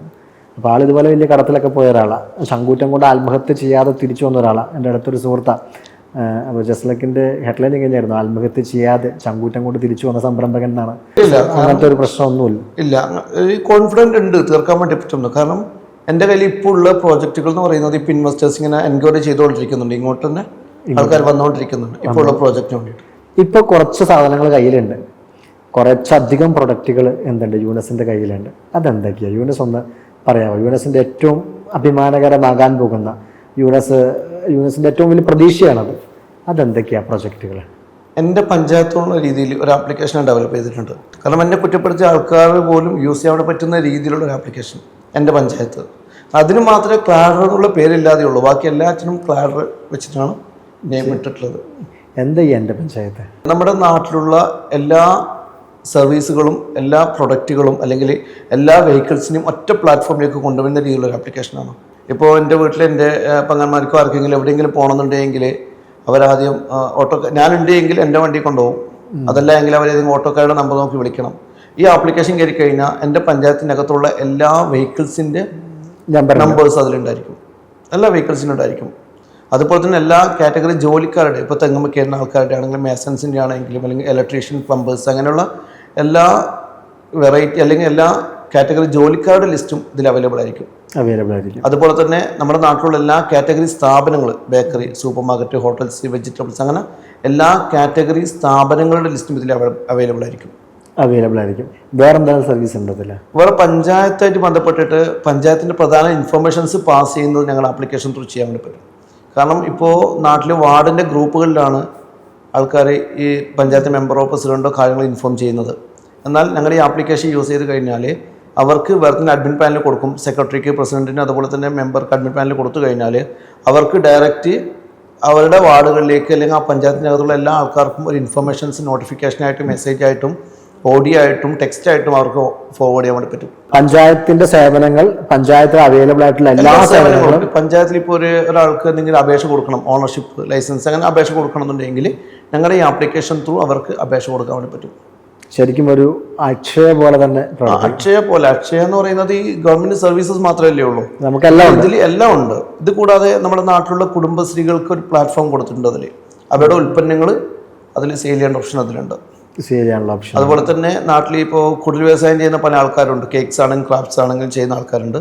അപ്പോൾ ആൾ ഇതുപോലെ വലിയ കടത്തിലൊക്കെ പോയ ഒരാളാണ് ശങ്കൂറ്റം കൊണ്ട് ആത്മഹത്യ ചെയ്യാതെ തിരിച്ചു വന്ന ഒരാളാണ് എന്റെ അടുത്തൊരു സുഹൃത്താണ് അപ്പോൾ ജസ്ലക്കിന്റെ ഹെഡ്ലൈൻ എങ്ങനെയായിരുന്നു ആത്മഹത്യ ചെയ്യാതെ ചങ്കൂറ്റം കൊണ്ട് തിരിച്ചു വന്ന സംരംഭകൻ എന്നാണ്. അങ്ങനത്തെ ഒരു പ്രശ്നമൊന്നുമില്ല. ഇല്ല. ഈ കോൺഫിഡന്റ് ഉണ്ട്. തീർക്കാൻ വേണ്ടി പറ്റുന്നു. കാരണം എന്റെ കയ്യിൽ ഇപ്പോൾ ഉള്ള പ്രോജക്റ്റുകൾ എന്ന് പറയുന്നത് ഇപ്പോൾ ഇൻവെസ്റ്റേഴ്സ് ഇങ്ങനെ എൻക്വയറി ചെയ്തുകൊണ്ടിരിക്കുന്നുണ്ട്. ഇങ്ങോട്ട് തന്നെ ആൾക്കാർ വന്നുകൊണ്ടിരിക്കുന്നുണ്ട്. ഇപ്പോൾ ഉള്ള പ്രോജക്റ്റിന് വേണ്ടിയിട്ട്. ഇപ്പോൾ കുറച്ച് സാധനങ്ങൾ കയ്യിലുണ്ട്. കുറച്ചധികം പ്രൊഡക്റ്റുകൾ എന്തുണ്ട് യൂനസിന്റെ കയ്യിലുണ്ട്. അതെന്തൊക്കെയാണ് യൂനസ് ഒന്ന് പറയാമോ? യൂനസിന്റെ ഏറ്റവും അഭിമാനകരമാകാൻ പോകുന്ന യൂനസ് യൂനസിന്റെ ഏറ്റവും വലിയ പ്രതീക്ഷയാണത്. അതെന്തൊക്കെയാണ് പ്രൊജക്റ്റുകൾ എന്റെ പഞ്ചായത്തുള്ള രീതിയിൽ ഒരു ആപ്ലിക്കേഷൻ ഡെവലപ്പ് ചെയ്തിട്ടുണ്ട്. കാരണം എന്നെ കുറ്റപ്പെടുത്തിയ ആൾക്കാർ പോലും യൂസ് ചെയ്യാൻ പറ്റുന്ന രീതിയിലുള്ള ഒരു ആപ്ലിക്കേഷൻ എന്റെ പഞ്ചായത്ത്. അതിന് മാത്രമേ ക്ലാഡർ എന്നുള്ള പേരില്ലാതെ ഉള്ളൂ. ബാക്കി എല്ലാറ്റിനും ക്ലാഡർ വെച്ചിട്ടാണ് നെയിം ഇട്ടിട്ടുള്ളത്. എന്താ എന്റെ പഞ്ചായത്ത്? നമ്മുടെ നാട്ടിലുള്ള എല്ലാ സർവീസുകളും എല്ലാ പ്രൊഡക്റ്റുകളും അല്ലെങ്കിൽ എല്ലാ വെഹിക്കിൾസിനെയും ഒറ്റ പ്ലാറ്റ്ഫോമിലേക്ക് കൊണ്ടുവരുന്ന രീതിയിലുള്ള ഒരു ആപ്ലിക്കേഷനാണ് ഇപ്പോൾ എന്റെ വീട്ടിൽ എന്റെ പങ്ങന്മാർക്കോ ആർക്കെങ്കിലും എവിടെയെങ്കിലും പോകണമെന്നുണ്ടെങ്കിൽ അവരാദ്യം ഓട്ടോ ഞാനുണ്ടെങ്കിൽ എന്റെ വണ്ടി കൊണ്ടുപോകും. അതല്ല എങ്കിൽ അവരേതെങ്കിലും ഓട്ടോക്കാരുടെ നമ്പർ നോക്കി വിളിക്കണം. ഈ ആപ്ലിക്കേഷൻ കയറി കഴിഞ്ഞാൽ എന്റെ പഞ്ചായത്തിനകത്തുള്ള എല്ലാ വെഹിക്കിൾസിന്റെ നമ്പേഴ്സ് അതിലുണ്ടായിരിക്കും. എല്ലാ വെഹിക്കിൾസിനും ഉണ്ടായിരിക്കും. അതുപോലെ തന്നെ എല്ലാ കാറ്റഗറി ജോലിക്കാരുടെ ഇപ്പോൾ തെങ്ങുമ്മ കയറുന്ന ആൾക്കാരുടെ ആണെങ്കിലും മേസൻസിന്റെ ആണെങ്കിലും അല്ലെങ്കിൽ ഇലക്ട്രീഷ്യൻ പ്ലംബേഴ്സ് അങ്ങനെയുള്ള എല്ലാ വെറൈറ്റി അല്ലെങ്കിൽ എല്ലാ കാറ്റഗറി ജോലിക്കാരുടെ ലിസ്റ്റും ഇതിൽ അവൈലബിൾ ആയിരിക്കും. അവൈലബിൾ ആയിരിക്കും. അതുപോലെ തന്നെ നമ്മുടെ നാട്ടിലുള്ള എല്ലാ കാറ്റഗറി സ്ഥാപനങ്ങൾ bakery super market hotels vegetables അങ്ങനെ എല്ലാ കാറ്റഗറി സ്ഥാപനങ്ങളുടെ ലിസ്റ്റും ഇതിൽ അവൈലബിൾ ആയിരിക്കും. അവൈലബിൾ ആയിരിക്കും. വേറെ എന്താണ് സർവീസ് ഉണ്ട് വേറെ പഞ്ചായത്തായിട്ട് ബന്ധപ്പെട്ടിട്ട് പഞ്ചായത്തിന്റെ പ്രധാന ഇൻഫർമേഷൻസ് പാസ് ചെയ്യുന്നത് ഞങ്ങൾ ആപ്ലിക്കേഷൻ ത്രൂ ചെയ്യാൻ വേണ്ടി പറ്റും. കാരണം ഇപ്പോൾ നാട്ടിലെ വാർഡിന്റെ ഗ്രൂപ്പുകളിലാണ് ആൾക്കാർ ഈ പഞ്ചായത്ത് മെമ്പർ മെമ്പറോ പ്രസിഡന്റോ കാര്യങ്ങൾ ഇൻഫോം ചെയ്യുന്നത്. എന്നാൽ ഞങ്ങൾ ഈ ആപ്ലിക്കേഷൻ യൂസ് ചെയ്ത് കഴിഞ്ഞാൽ അവർക്ക് വേറെ അഡ്മിൻ പാനൽ കൊടുക്കും. സെക്രട്ടറിക്ക് പ്രസിഡന്റിന് അതുപോലെ തന്നെ മെമ്പർക്ക് അഡ്മിൻ പാനൽ കൊടുത്തു കഴിഞ്ഞാൽ അവർക്ക് ഡയറക്റ്റ് അവരുടെ വാർഡുകളിലേക്ക് അല്ലെങ്കിൽ ആ പഞ്ചായത്തിനകത്തുള്ള എല്ലാ ആൾക്കാർക്കും ഒരു ഇൻഫർമേഷൻസ് നോട്ടിഫിക്കേഷനായിട്ടും മെസ്സേജ് ആയിട്ടും ഓഡിയോ ആയിട്ടും ടെക്സ്റ്റ് ആയിട്ടും അവർക്ക് ഫോർവേഡ് ചെയ്യാൻ വേണ്ടി പറ്റും. പഞ്ചായത്തിന്റെ സേവനങ്ങൾ പഞ്ചായത്തിൽ അവൈലബിൾ ആയിട്ടുള്ള എല്ലാ സേവനങ്ങളും പഞ്ചായത്തിൽ ഇപ്പോൾ ഒരു ഒരാൾക്ക് എന്തെങ്കിലും അപേക്ഷ കൊടുക്കണം ഓണർഷിപ്പ് ലൈസൻസ് അങ്ങനെ അപേക്ഷ കൊടുക്കണം എന്നുണ്ടെങ്കിൽ ഞങ്ങളുടെ ഈ ആപ്ലിക്കേഷൻ ത്രൂ അവർക്ക് അപേക്ഷ കൊടുക്കാൻ വേണ്ടി പറ്റും. ശരിക്കും ഒരു അക്ഷയ പോലെ തന്നെ അക്ഷയ പോലെ. അക്ഷയ എന്ന് പറയുന്നത് ഈ ഗവൺമെന്റ് സർവീസസ് മാത്രമല്ലേ ഉള്ളൂ. നമുക്കെല്ലാം ഇതിൽ എല്ലാം ഉണ്ട്. ഇത് കൂടാതെ നമ്മുടെ നാട്ടിലുള്ള കുടുംബശ്രീകൾക്ക് ഒരു പ്ലാറ്റ്ഫോം കൊടുത്തിട്ടുണ്ട് അതിൽ അവരുടെ ഉൽപ്പന്നങ്ങൾ അതിൽ സെയിൽ ചെയ്യേണ്ട ഓപ്ഷൻ അതിലുണ്ട്. ചെയ്യാനുള്ള ഓപ്ഷൻ അതുപോലെ തന്നെ നാട്ടിൽ ഇപ്പോൾ കുടിൽ വ്യവസായം ചെയ്യുന്ന പല ആൾക്കാരുണ്ട്. കേക്ക്സ് ആണെങ്കിലും ക്രാഫ്റ്റ്സ് ആണെങ്കിലും ചെയ്യുന്ന ആൾക്കാരുണ്ട്.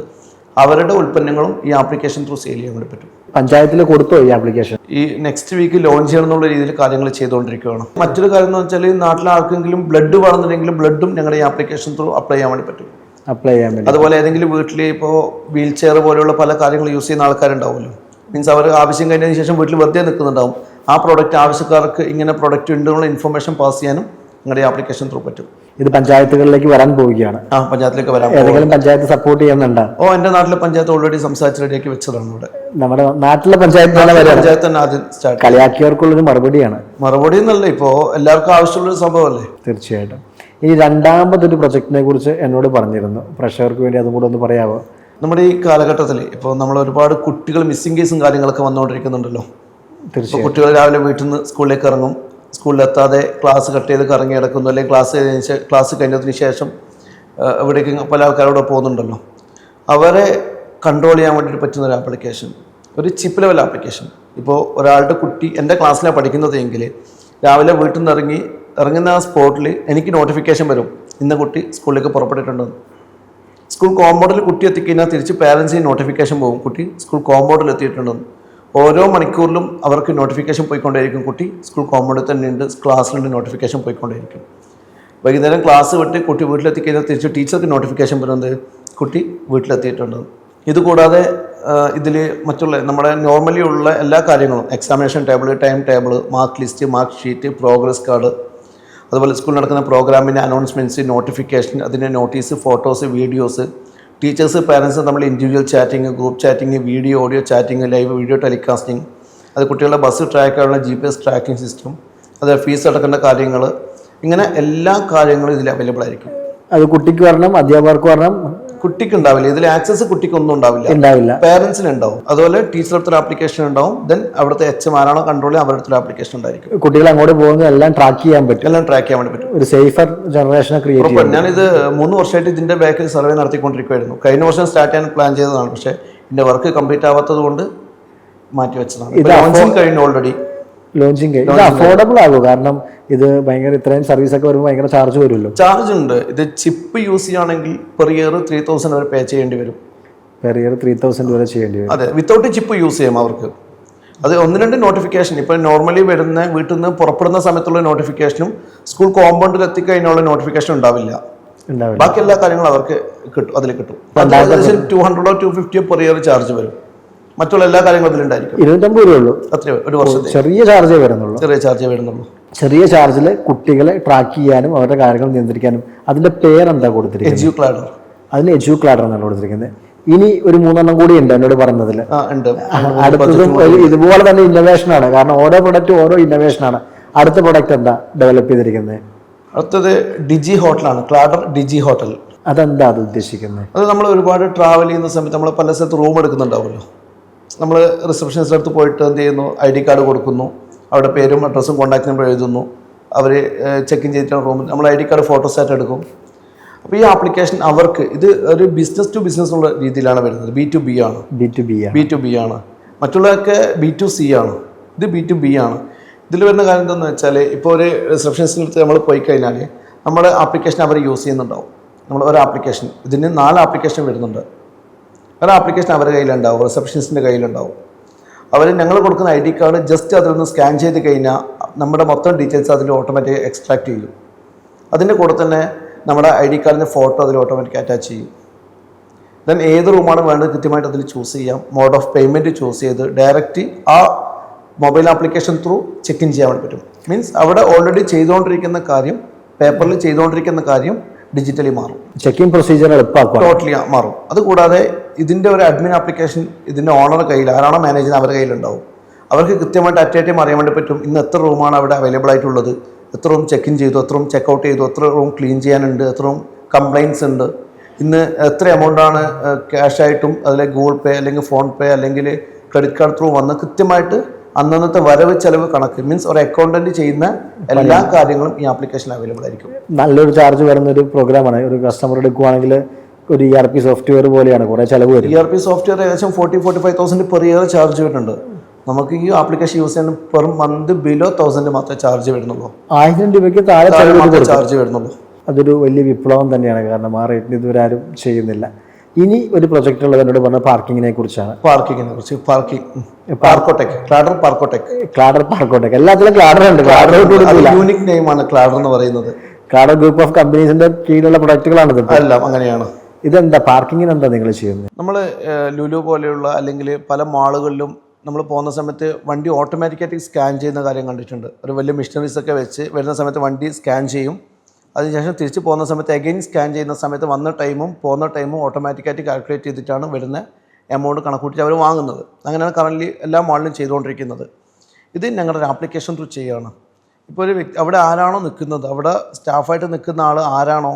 അവരുടെ ഉൽപ്പന്നങ്ങളും ഈ ആപ്ലിക്കേഷൻ ത്രൂ സെയിൽ ചെയ്യാൻ വേണ്ടി പറ്റും. പഞ്ചായത്തിൽ കൊടുത്തോ ഈ ആപ്ലിക്കേഷൻ ഈ നെക്സ്റ്റ് വീക്ക് ലോഞ്ച് ചെയ്യണം എന്നുള്ള രീതിയിൽ കാര്യങ്ങൾ ചെയ്തുകൊണ്ടിരിക്കുകയാണ്. മറ്റൊരു കാര്യം എന്ന് വെച്ചാൽ നാട്ടിലെ ആർക്കെങ്കിലും ബ്ലഡ് വേണമെന്നുണ്ടെങ്കിലും ബ്ലഡും ഞങ്ങളുടെ ഈ ആപ്ലിക്കേഷൻ ത്രൂ അപ്ലൈ ചെയ്യാൻ വേണ്ടി പറ്റും. അപ്ലൈ ചെയ്യാൻ വേണ്ടി. അതുപോലെ ഏതെങ്കിലും വീട്ടിൽ ഇപ്പോൾ വീൽ ചെയർ പോലെയുള്ള പല കാര്യങ്ങൾ യൂസ് ചെയ്യുന്ന ആൾക്കാരുണ്ടാവുമല്ലോ. മീൻസ് അവർ ആവശ്യം കഴിഞ്ഞതിന് ശേഷം വീട്ടിൽ വെറുതെ നിൽക്കുന്നുണ്ടാവും. ആ പ്രോഡക്റ്റ് ആവശ്യക്കാർക്ക് ഇങ്ങനെ പ്രോഡക്റ്റ് ഉണ്ടെന്നുള്ള ഇൻഫർമേഷൻ പാസ് ചെയ്യാനും ഞങ്ങളുടെ ഈ ആപ്ലിക്കേഷൻ ത്രൂ പറ്റും. ഇത് പഞ്ചായത്തുകളിലേക്ക് വരാൻ പോവുകയാണ്. ആ പഞ്ചായത്തിലേക്ക് വരാൻ ഏതെങ്കിലും പഞ്ചായത്ത് സപ്പോർട്ട് ചെയ്യുന്നുണ്ടോ? ഓ എന്റെ നാട്ടിലെ പഞ്ചായത്ത് ഓൾറെഡി സംസാരിച്ച് റെഡിയാക്കി വെച്ചതാണ് ഇവിടെ. നമ്മുടെ നാട്ടിലെ പഞ്ചായത്ത് പഞ്ചായത്ത് തന്നെ ആദ്യം സ്റ്റാർട്ട് കളിയാക്കിയവർക്കുള്ളൊരു മറുപടിയാണ്. മറുപടി എന്നല്ല ഇപ്പോൾ എല്ലാവർക്കും ആവശ്യമുള്ളൊരു സംഭവമല്ലേ? തീർച്ചയായിട്ടും. ഇനി രണ്ടാമതൊരു പ്രൊജക്റ്റിനെ കുറിച്ച് എന്നോട് പറഞ്ഞിരുന്നു. പ്രഷർക്ക് വേണ്ടി അതും കൂടെ ഒന്ന് പറയാമോ നമ്മുടെ ഈ കാലഘട്ടത്തിൽ ഇപ്പോൾ നമ്മൾ ഒരുപാട് കുട്ടികൾ മിസ്സിംഗ് കേസും കാര്യങ്ങളൊക്കെ വന്നുകൊണ്ടിരിക്കുന്നുണ്ടല്ലോ. തീർച്ചയായും കുട്ടികൾ രാവിലെ വീട്ടിൽ നിന്ന് സ്കൂളിലേക്ക് ഇറങ്ങും. സ്കൂളിലെത്താതെ ക്ലാസ് കട്ട് ചെയ്ത് കറങ്ങി കിടക്കുന്നു അല്ലെങ്കിൽ ക്ലാസ് കഴിഞ്ഞ ക്ലാസ് കഴിഞ്ഞതിന് ശേഷം എവിടേക്കും പല ആൾക്കാരോട് പോകുന്നുണ്ടല്ലോ. അവരെ കൺട്രോൾ ചെയ്യാൻ വേണ്ടിയിട്ട് പറ്റുന്ന ഒരു ആപ്ലിക്കേഷൻ ഒരു ചിപ്പ് ലെവൽ ആപ്ലിക്കേഷൻ ഇപ്പോൾ ഒരാളുടെ കുട്ടി എന്റെ ക്ലാസ്സിലാണ് പഠിക്കുന്നത് എങ്കിൽ രാവിലെ വീട്ടിൽ നിന്ന് ഇറങ്ങി ഇറങ്ങുന്ന ആ സ്പോട്ടിൽ എനിക്ക് നോട്ടിഫിക്കേഷൻ വരും ഇന്ന കുട്ടി സ്കൂളിലേക്ക് പുറപ്പെട്ടിട്ടുണ്ടെന്ന് സ്കൂൾ കോമ്പൗണ്ടിൽ കുട്ടി എത്തിക്കഴിഞ്ഞാൽ തിരിച്ച് പാരൻസിന് നോട്ടിഫിക്കേഷൻ പോകും കുട്ടി സ്കൂൾ കോമ്പൗണ്ടിൽ എത്തിയിട്ടുണ്ടെന്ന് ഓരോ മണിക്കൂറിലും അവർക്ക് നോട്ടിഫിക്കേഷൻ പോയിക്കൊണ്ടേയിരിക്കും കുട്ടി. സ്കൂൾ കോമ്പൗണ്ടിൽ തന്നെ ഉണ്ട്. ക്ലാസ്സിലുണ്ട് നോട്ടിഫിക്കേഷൻ പോയിക്കൊണ്ടേയിരിക്കും. വൈകുന്നേരം ക്ലാസ് വിട്ട് കുട്ടി വീട്ടിലെത്തിക്കഴിഞ്ഞാൽ തിരിച്ച് ടീച്ചർക്ക് നോട്ടിഫിക്കേഷൻ വരുന്നത് കുട്ടി വീട്ടിലെത്തിയിട്ടുണ്ട്. ഇതുകൂടാതെ ഇതിൽ മറ്റുള്ള നമ്മുടെ നോർമലി ഉള്ള എല്ലാ കാര്യങ്ങളും examination table timetable mark list mark sheet progress card അതുപോലെ സ്കൂളിൽ നടക്കുന്ന പ്രോഗ്രാമിന്റെ അനൗൺസ്മെന്റ്സ് നോട്ടിഫിക്കേഷൻ അതിന്റെ notice photos videos teachers parents നമ്മൾ individual chatting group chatting video audio chatting live video telecasting അത് കുട്ടികളുടെ bus ട്രാക്കാനുള്ള G P S tracking system അത് fees അടക്കേണ്ട കാര്യങ്ങൾ ഇങ്ങനെ എല്ലാ കാര്യങ്ങളും ഇതിൽ അവൈലബിൾ ആയിരിക്കും. അത് കുട്ടിക്ക് വരണം അധ്യാപകർക്ക് വരണം കുട്ടിക്ക് ഉണ്ടാവില്ല ഇതിൽ ആക്സസ് കുട്ടിക്കൊന്നും ഉണ്ടാവില്ല. ഉണ്ടാവില്ല. പേരൻസിന് ഉണ്ടാവും അതുപോലെ ടീച്ചർ അടുത്തൊരു ആപ്ലിക്കേഷൻ ഉണ്ടാവും. ദെൻ അവിടുത്തെ എച്ച് എം ആരാണോ കൺട്രോൾ അവരുടെ അടുത്തൊരു ആപ്ലിക്കേഷൻ ഉണ്ടായിരിക്കും. കുട്ടികൾ അങ്ങോട്ട് പോകുന്നത് എല്ലാം ട്രാക്ക് ചെയ്യാൻ പറ്റും. എല്ലാം ട്രാക്ക് ചെയ്യാൻ വേണ്ടി പറ്റും. ഒരു സേഫർ ജനറേഷൻ ക്രിയേറ്റ് ഞാനിത് മൂന്ന് വർഷമായിട്ട് ഇതിന്റെ ബാക്കിൽ സർവേ നടത്തിക്കൊണ്ടിരിക്കുകയായിരുന്നു കഴിഞ്ഞ വർഷം സ്റ്റാർട്ട് ചെയ്യാൻ പ്ലാൻ ചെയ്തതാണ്. പക്ഷേ ഇതിന്റെ വർക്ക് കംപ്ലീറ്റ് ആവാത്തത് കൊണ്ട് മാറ്റി വെച്ചതാണ് കഴിഞ്ഞു ഓൾറെഡി ലോഞ്ചിങ് ഇത് അഫോർഡബിൾ ആകും. കാരണം ഇത് ഭയങ്കര ഇത്രയും സർവീസ് ഒക്കെ വരുമ്പോൾ ഭയങ്കര ചാർജ് വരുമല്ലോ. ചാർജ് ഉണ്ട്. ഇത് ചിപ്പ് യൂസ് ചെയ്യുകയാണെങ്കിൽ പെർ ഇയർ ത്രീ തൗസൻഡ് വരെ പേ ചെയ്യേണ്ടി വരും. പെർ ഇയർ ത്രീ തൗസൻഡ് വരെ ചെയ്യേണ്ടി വരും. അതെ. വിത്തൗട്ട് ചിപ്പ് യൂസ് ചെയ്യാം അവർക്ക്. അത് ഒന്ന് രണ്ട് നോട്ടിഫിക്കേഷൻ ഇപ്പം നോർമലി വരുന്ന വീട്ടിൽ നിന്ന് പുറപ്പെടുന്ന സമയത്തുള്ള നോട്ടിഫിക്കേഷനും സ്കൂൾ കോമ്പൗണ്ടിൽ എത്തിക്കഴിഞ്ഞുള്ള നോട്ടിഫിക്കേഷൻ ഉണ്ടാവില്ല. ബാക്കി എല്ലാ കാര്യങ്ങളും അവർക്ക് കിട്ടും. അതിൽ കിട്ടും. ടു ഹൺഡ്രഡോ ടു ഫിഫ്റ്റിയോ പെർ ഇയർ ചാർജ് വരും. മറ്റുള്ള എല്ലാ കാര്യങ്ങളും ഇരുന്നൂറ്റമ്പത് രൂപയുള്ളൂ അത്രേ ഒരു വർഷത്തെ. ചെറിയ ചാർജേ വരുന്നുള്ളൂ. ചെറിയ ചാർജ് വരുന്നുള്ളൂ. ചെറിയ ചാർജിൽ കുട്ടികളെ ട്രാക്ക് ചെയ്യാനും അവരുടെ കാര്യങ്ങൾ നിയന്ത്രിക്കാനും അതിന്റെ പേരെന്താ കൊടുത്തിരിക്കുന്നത്? എജ്യു ക്ലാഡർ അതിന് എജു ക്ലാഡർ എന്നാണ് കൊടുത്തിരിക്കുന്നത്. ഇനി ഒരു മൂന്നെണ്ണം കൂടി ഉണ്ട് എന്നോട് പറഞ്ഞതിൽ. അടുത്തതും ഒരു ഇതുപോലെ തന്നെ ഇന്നോവേഷൻ ആണ്. കാരണം ഓരോ പ്രൊഡക്റ്റും ഓരോ ഇന്നോവേഷൻ ആണ്. അടുത്ത പ്രൊഡക്റ്റ് എന്താ ഡെവലപ്പ് ചെയ്തിരിക്കുന്നത്? അടുത്തത് ഡിജി ഹോട്ടലാണ് ക്ലാഡർ ഡിജി ഹോട്ടൽ അതെന്താ അത് ഉദ്ദേശിക്കുന്നത്? അത് നമ്മൾ ഒരുപാട് ട്രാവൽ ചെയ്യുന്ന സമയത്ത് നമ്മൾ പല സ്ഥലത്ത് റൂം എടുക്കുന്നുണ്ടാവുമല്ലോ. നമ്മൾ റിസപ്ഷനിസ്റ്റ് അടുത്ത് പോയിട്ട് എന്ത് ചെയ്യുന്നു? ഐ ഡി കാർഡ് കൊടുക്കുന്നു. അവിടെ പേരും അഡ്രസ്സും കോൺടാക്ട് നമ്പർ എഴുതുന്നു. അവർ ചെക്ക് ഇൻ ചെയ്തിട്ടാണ് റൂമിൽ നമ്മൾ ഐ ഡി കാർഡ് ഫോട്ടോസ്റ്റാറ്റ് എടുക്കും. അപ്പോൾ ഈ ആപ്ലിക്കേഷൻ അവർക്ക് ഇത് ഒരു ബിസിനസ് ടു ബിസിനസ് ഉള്ള രീതിയിലാണ് വരുന്നത്. ബി ടു ബി ആണ്. B to B B to B ആണ്. മറ്റുള്ളതൊക്കെ ബി ടു സി ആണ്. ഇത് ബി ടു ബി ആണ്. ഇതിൽ വരുന്ന കാര്യം എന്താണെന്ന് വെച്ചാൽ ഇപ്പോൾ ഒരു റിസപ്ഷനിസ്റ്റിന്റെ അടുത്ത് നമ്മൾ പോയി കഴിഞ്ഞാൽ നമ്മുടെ ആപ്ലിക്കേഷൻ അവർ യൂസ് ചെയ്യുന്നുണ്ടാവും. നമ്മൾ ഒരു ആപ്ലിക്കേഷൻ ഇതിന് നാല് ആപ്ലിക്കേഷൻ വരുന്നുണ്ട്. ഒരു ആപ്ലിക്കേഷൻ അവരുടെ കയ്യിലുണ്ടാവും റിസപ്ഷനിസ്റ്റിന്റെ കയ്യിലുണ്ടാവും. അവർ ഞങ്ങൾ കൊടുക്കുന്ന ഐ ഡി കാർഡ് ജസ്റ്റ് അതിൽ നിന്ന് സ്കാൻ ചെയ്ത് കഴിഞ്ഞാൽ നമ്മുടെ മൊത്തം ഡീറ്റെയിൽസ് അതിൽ ഓട്ടോമാറ്റിക് എക്സ്ട്രാക്ട് ചെയ്യും. അതിന്റെ കൂടെ തന്നെ നമ്മുടെ ഐ ഡി കാർഡിന്റെ ഫോട്ടോ അതിൽ ഓട്ടോമാറ്റിക് അറ്റാച്ച് ചെയ്യും. ദെൻ ഏത് റൂമാണ് വേണ്ടത് കൃത്യമായിട്ട് അതിൽ ചൂസ് ചെയ്യാം. മോഡ് ഓഫ് പേയ്മെന്റ് ചൂസ് ചെയ്ത് ഡയറക്റ്റ് ആ mobile application through check in ചെയ്യാൻ വേണ്ടി പറ്റും. മീൻസ് അവിടെ ഓൾറെഡി ചെയ്തുകൊണ്ടിരിക്കുന്ന കാര്യം പേപ്പറിൽ ചെയ്തുകൊണ്ടിരിക്കുന്ന കാര്യം ഡിജിറ്റലി മാറും. ചെക്കിംഗ് പ്രൊസീജിയർ ടോട്ടലി മാറും. അതുകൂടാതെ ഇതിന്റെ ഒരു അഡ്മിൻ ആപ്ലിക്കേഷൻ ഇതിന്റെ ഓണർ കയ്യിൽ ആരാണോ മാനേജർ അവരുടെ കയ്യിലുണ്ടാവും. അവർക്ക് കൃത്യമായിട്ട് അറ്റ് എ ടൈം അറിയാൻ വേണ്ടി പറ്റും. ഇന്ന് എത്ര റൂമാണ് അവിടെ അവൈലബിൾ ആയിട്ടുള്ളത്? എത്ര റൂം ചെക്ക് ഇൻ ചെയ്തു? എത്ര റൂം ചെക്ക് ഔട്ട് ചെയ്തു? എത്ര റൂം ക്ലീൻ ചെയ്യാനുണ്ട്? എത്ര റൂം കംപ്ലയിൻസ് ഉണ്ട്? ഇന്ന് എത്ര എമൗണ്ടാണ് ക്യാഷ് ആയിട്ടും അതിലെ ഗൂഗിൾ പേ അല്ലെങ്കിൽ ഫോൺ പേ അല്ലെങ്കിൽ ക്രെഡിറ്റ് കാർഡ് ത്രൂ വന്ന് കൃത്യമായിട്ട് അന്നന്നത്തെ വരവ് ചെലവ് കണക്ക്. മീൻസ് ഒരു അക്കൗണ്ടന്റ് ചെയ്യുന്ന എല്ലാ കാര്യങ്ങളും ഈ ആപ്ലിക്കേഷൻ അവൈലബിൾ ആയിരിക്കും. നല്ലൊരു ചാർജ് വരുന്ന ഒരു പ്രോഗ്രാമാണ് ഒരു കസ്റ്റമർ എടുക്കുവാണെങ്കിൽ ഒരു ഇ ആർ പി സോഫ്റ്റ്വെയർ പോലെയാണ് കുറേ ചിലവ് വരും ഇ ആർ പി സോഫ്റ്റ്വെയർ ഏകദേശം forty forty five thousand per year charge വരുന്നുണ്ട്. നമുക്ക് ഈ ആപ്ലിക്കേഷൻ യൂസ് ചെയ്യാൻ പെർ മന്ത് ബിലോ തൗസൻഡ് മാത്രമേ ചാർജ് വരുന്നുള്ളൂ. ആയിരം രൂപയ്ക്ക് താഴെ ചാർജ് വരുന്നുള്ളൂ. അതൊരു വലിയ വിപ്ലവം തന്നെയാണ്. കാരണം ആ റേറ്റിന് ഇതുവരെ ആരും ചെയ്യുന്നില്ല. ഇനി ഒരു പ്രൊജക്റ്റ് ഉള്ളത് എന്നോട് പറഞ്ഞ പാർക്കിങ്ങിനെ കുറിച്ചാണ്. പാർക്കിങ്ങിനെ കുറിച്ച്. പാർക്കിംഗ് പാർക്കോടെക് ക്ലാഡർ പാർക്കോടെക് ക്ലാഡർ പാർക്കോടെക് എല്ലാത്തിലും ക്ലാഡർ ഉണ്ട്. ക്ലാഡർ യൂണിക് നെയിമാണ് ക്ലാഡർ എന്ന് പറയുന്നത്. ക്ലാഡർ ഗ്രൂപ്പ് ഓഫ് കമ്പനീസിന്റെ കീഴിലുള്ള പ്രൊഡക്റ്റുകളാണ് അല്ല അങ്ങനെയാണ്. ഇതെന്താ? പാർക്കിങ്ങിന് എന്താ നിങ്ങൾ ചെയ്യുന്നത്? നമ്മൾ ലുലു പോലെയുള്ള അല്ലെങ്കിൽ പല മാളുകളിലും നമ്മൾ പോകുന്ന സമയത്ത് വണ്ടി ഓട്ടോമാറ്റിക്കായിട്ട് സ്കാൻ ചെയ്യുന്ന കാര്യം കണ്ടിട്ടുണ്ട്. ഒരു വലിയ മിഷനറീസ് ഒക്കെ വെച്ച് വരുന്ന സമയത്ത് വണ്ടി സ്കാൻ ചെയ്യും. അതിനുശേഷം തിരിച്ച് പോകുന്ന സമയത്ത് അഗെയിൻ സ്കാൻ ചെയ്യുന്ന സമയത്ത് വന്ന ടൈമും പോകുന്ന ടൈമും ഓട്ടോമാറ്റിക്കായിട്ട് കാൽക്കുലേറ്റ് ചെയ്തിട്ടാണ് വരുന്ന എമൗണ്ട് കണക്കൂട്ടി അവർ വാങ്ങുന്നത്. അങ്ങനെയാണ് കറന്റ് എല്ലാ മാളിലും ചെയ്തുകൊണ്ടിരിക്കുന്നത്. ഇത് ഞങ്ങളുടെ ഒരു ആപ്ലിക്കേഷൻ ത്രൂ ചെയ്യുകയാണ് ഇപ്പോൾ ഒരു വ്യക്തി അവിടെ ആരാണോ നിൽക്കുന്നത് അവിടെ സ്റ്റാഫായിട്ട് നിൽക്കുന്ന ആൾ ആരാണോ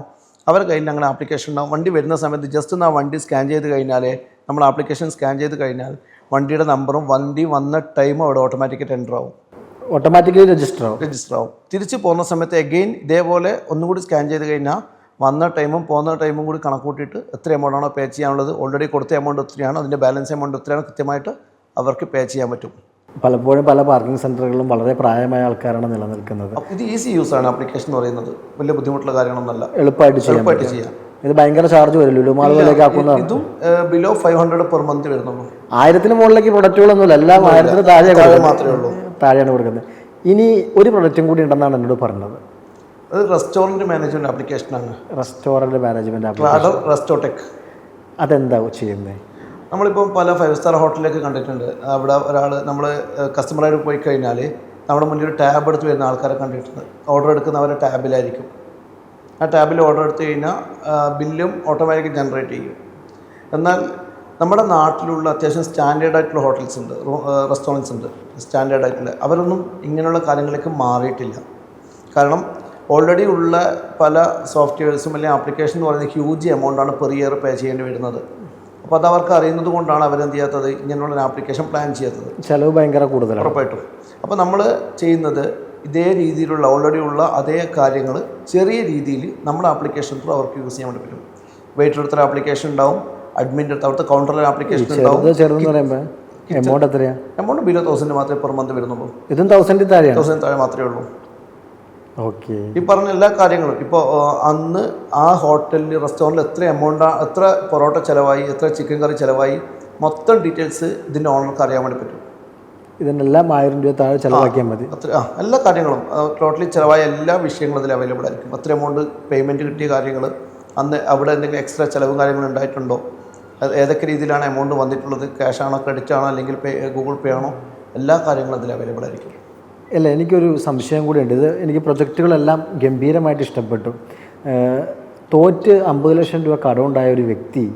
അവരുടെ കയ്യിൽ ഞങ്ങളുടെ ആപ്ലിക്കേഷൻ ഉണ്ടാവും. വണ്ടി വരുന്ന സമയത്ത് ജസ്റ്റ് ഒന്ന് ആ വണ്ടി സ്കാൻ ചെയ്ത് കഴിഞ്ഞാൽ നമ്മൾ ആപ്ലിക്കേഷൻ സ്കാൻ ചെയ്ത് കഴിഞ്ഞാൽ വണ്ടിയുടെ നമ്പറും വണ്ടി വന്ന ടൈമും അവിടെ ഓട്ടോമാറ്റിക്കായിട്ട് എന്റർ ആവും. ഓട്ടോമാറ്റിക്കലി രജിസ്റ്റർ ആവും. രജിസ്റ്റർ ആവും. തിരിച്ച് പോകുന്ന സമയത്ത് എഗെയിൻ ഇതേപോലെ ഒന്നുകൂടി സ്കാൻ ചെയ്ത് കഴിഞ്ഞാൽ വന്ന ടൈമും പോകുന്ന ടൈമും കൂടി കണക്കൂട്ടിയിട്ട് എത്ര എമൗണ്ട് ആണോ പേ ചെയ്യാനുള്ളത് ഓൾറെഡി കൊടുത്ത എമൗണ്ട് എത്രയാണ് അതിന്റെ ബാലൻസ് എമൗണ്ട് എത്രയാണ് കൃത്യമായിട്ട് അവർക്ക് പേ ചെയ്യാൻ പറ്റും. പലപ്പോഴും പല പാർക്കിംഗ് സെന്ററുകളിലും വളരെ പ്രായമായ ആൾക്കാരാണ് നിലനിൽക്കുന്നത്. ഇത് ഈസി യൂസ് ആണ് ആപ്ലിക്കേഷൻ എന്ന് പറയുന്നത്. വലിയ ബുദ്ധിമുട്ടുള്ള കാര്യങ്ങളൊന്നുമല്ല. എളുപ്പമായിട്ട് എളുപ്പമായിട്ട് ചെയ്യാം. ഇത് ഭയങ്കര ചാർജ് വരും. ലുലുമാൾ പോലെയൊക്കെ ആക്കുന്ന ഇതും below five hundred per month വരുന്നുള്ളൂ. ആയിരത്തിന് മുകളിലേക്ക് പ്രൊഡക്റ്റുകളൊന്നുമില്ല എല്ലാം ആയിരത്തിന് താഴെ മാത്രമേ ഉള്ളൂ. താഴെയാണ് കൊടുക്കുന്നത്. ഇനി ഒരു പ്രൊഡക്റ്റും കൂടി ഉണ്ടെന്നാണ് എന്നോട് പറഞ്ഞത്. അത് റെസ്റ്റോറന്റ് മാനേജ്മെന്റ് ആപ്ലിക്കേഷനാണ് റെസ്റ്റോറന്റ് മാനേജ്മെന്റ് ആപ്ലിക്കേഷൻ റെസ്റ്റോടെക് അതെന്താ ചെയ്യുന്നത് നമ്മളിപ്പം പല ഫൈവ് സ്റ്റാർ ഹോട്ടലിലൊക്കെ കണ്ടിട്ടുണ്ട്. അവിടെ ഒരാൾ നമ്മൾ കസ്റ്റമറായിട്ട് പോയി കഴിഞ്ഞാൽ നമ്മുടെ മുന്നിൽ ഒരു ടാബ് എടുത്ത് വരുന്ന ആൾക്കാരെ കണ്ടിട്ടുണ്ട്. ഓർഡർ എടുക്കുന്നവരെ ടാബിലായിരിക്കും. ആ ടാബിൽ ഓർഡർ എടുത്തു കഴിഞ്ഞാൽ ബില്ലും ഓട്ടോമാറ്റിക് ജനറേറ്റ് ചെയ്യും. എന്നാൽ നമ്മുടെ നാട്ടിലുള്ള അത്യാവശ്യം സ്റ്റാൻഡേർഡ് ആയിട്ടുള്ള ഹോട്ടൽസ് ഉണ്ട് റെസ്റ്റോറന്റ്സ് ഉണ്ട്. സ്റ്റാൻഡേർഡ് ആയിട്ടുള്ള. അവരൊന്നും ഇങ്ങനെയുള്ള കാര്യങ്ങളിലേക്ക് മാറിയിട്ടില്ല. കാരണം ഓൾറെഡി ഉള്ള പല സോഫ്റ്റ്വെയർസും അല്ലെങ്കിൽ ആപ്ലിക്കേഷൻ എന്ന് പറയുന്നത് ഹ്യൂജ് എമൗണ്ടാണ് പെർ ഇയർ പേ ചെയ്യേണ്ടി വരുന്നത്. അപ്പോൾ അത് അവർക്ക് അറിയുന്നത് കൊണ്ടാണ് അവരെന്ത് ചെയ്യാത്തത്? ഇങ്ങനെയുള്ള ഒരു ആപ്ലിക്കേഷൻ പ്ലാൻ ചെയ്യാത്തത്. ചിലവ് ഭയങ്കര കൂടുതൽ ഉറപ്പായിട്ടും. അപ്പോൾ നമ്മൾ ചെയ്യുന്നത് ഇതേ രീതിയിലുള്ള ഓൾറെഡി ഉള്ള അതേ കാര്യങ്ങൾ ചെറിയ രീതിയിൽ നമ്മുടെ ആപ്ലിക്കേഷൻ ത്രൂ അവർക്ക് യൂസ് ചെയ്യാൻ വേണ്ടി പറ്റും. വെയിറ്റർ എടുത്തൊരു ആപ്ലിക്കേഷൻ ഉണ്ടാവും അഡ്മിന്റെ അടുത്ത് അവിടുത്തെ കൗണ്ടറിൽ ആപ്ലിക്കേഷൻ ഉണ്ടാവും. എമൗണ്ട് എത്രയാ? എമൗണ്ട് ബിലോ തൗസൻഡ് മാത്രമേ പെർ മന്ത് വരുന്നുള്ളൂ. ഇതും തൗസൻഡ് താഴെയാണ്. തൗസൻഡ് താഴെ മാത്രമേ ഉള്ളൂ. ഈ പറഞ്ഞ എല്ലാ കാര്യങ്ങളും ഇപ്പോൾ അന്ന് ആ ഹോട്ടലിൽ റെസ്റ്റോറന്റിൽ എത്ര എമൗണ്ട് എത്ര പൊറോട്ട ചിലവായി എത്ര ചിക്കൻ കറി ചിലവായി മൊത്തം ഡീറ്റെയിൽസ് ഇതിന്റെ ഓണർക്ക് അറിയാൻ വേണ്ടി പറ്റും. ഇതിനെല്ലാം ആയിരം രൂപ താഴെ ചിലവാക്കിയാൽ മതി. അത്ര ആ എല്ലാ കാര്യങ്ങളും ടോട്ടലി ചിലവായ എല്ലാ വിഷയങ്ങളും അതിൽ അവൈലബിൾ ആയിരിക്കും. അത്ര എമൗണ്ട് പേയ്മെന്റ് കിട്ടിയ കാര്യങ്ങൾ അന്ന് അവിടെ എന്തെങ്കിലും എക്സ്ട്രാ ചിലവും കാര്യങ്ങളും ഉണ്ടായിട്ടുണ്ടോ? അത് ഏതൊക്കെ രീതിയിലാണ് എമൗണ്ട് വന്നിട്ടുള്ളത്? ക്യാഷ് ആണോ ക്രെഡിറ്റ് ആണോ അല്ലെങ്കിൽ പേ ഗൂഗിൾ പേ ആണോ? എല്ലാ കാര്യങ്ങളും അതിൽ അവൈലബിൾ ആയിരിക്കും. അല്ല എനിക്കൊരു സംശയം കൂടി ഉണ്ട് ഇത് എനിക്ക് പ്രൊജക്റ്റുകളെല്ലാം ഗംഭീരമായിട്ട് ഇഷ്ടപ്പെട്ടു. തോറ്റ് അമ്പത് ലക്ഷം രൂപ കടമുണ്ടായ ഒരു വ്യക്തി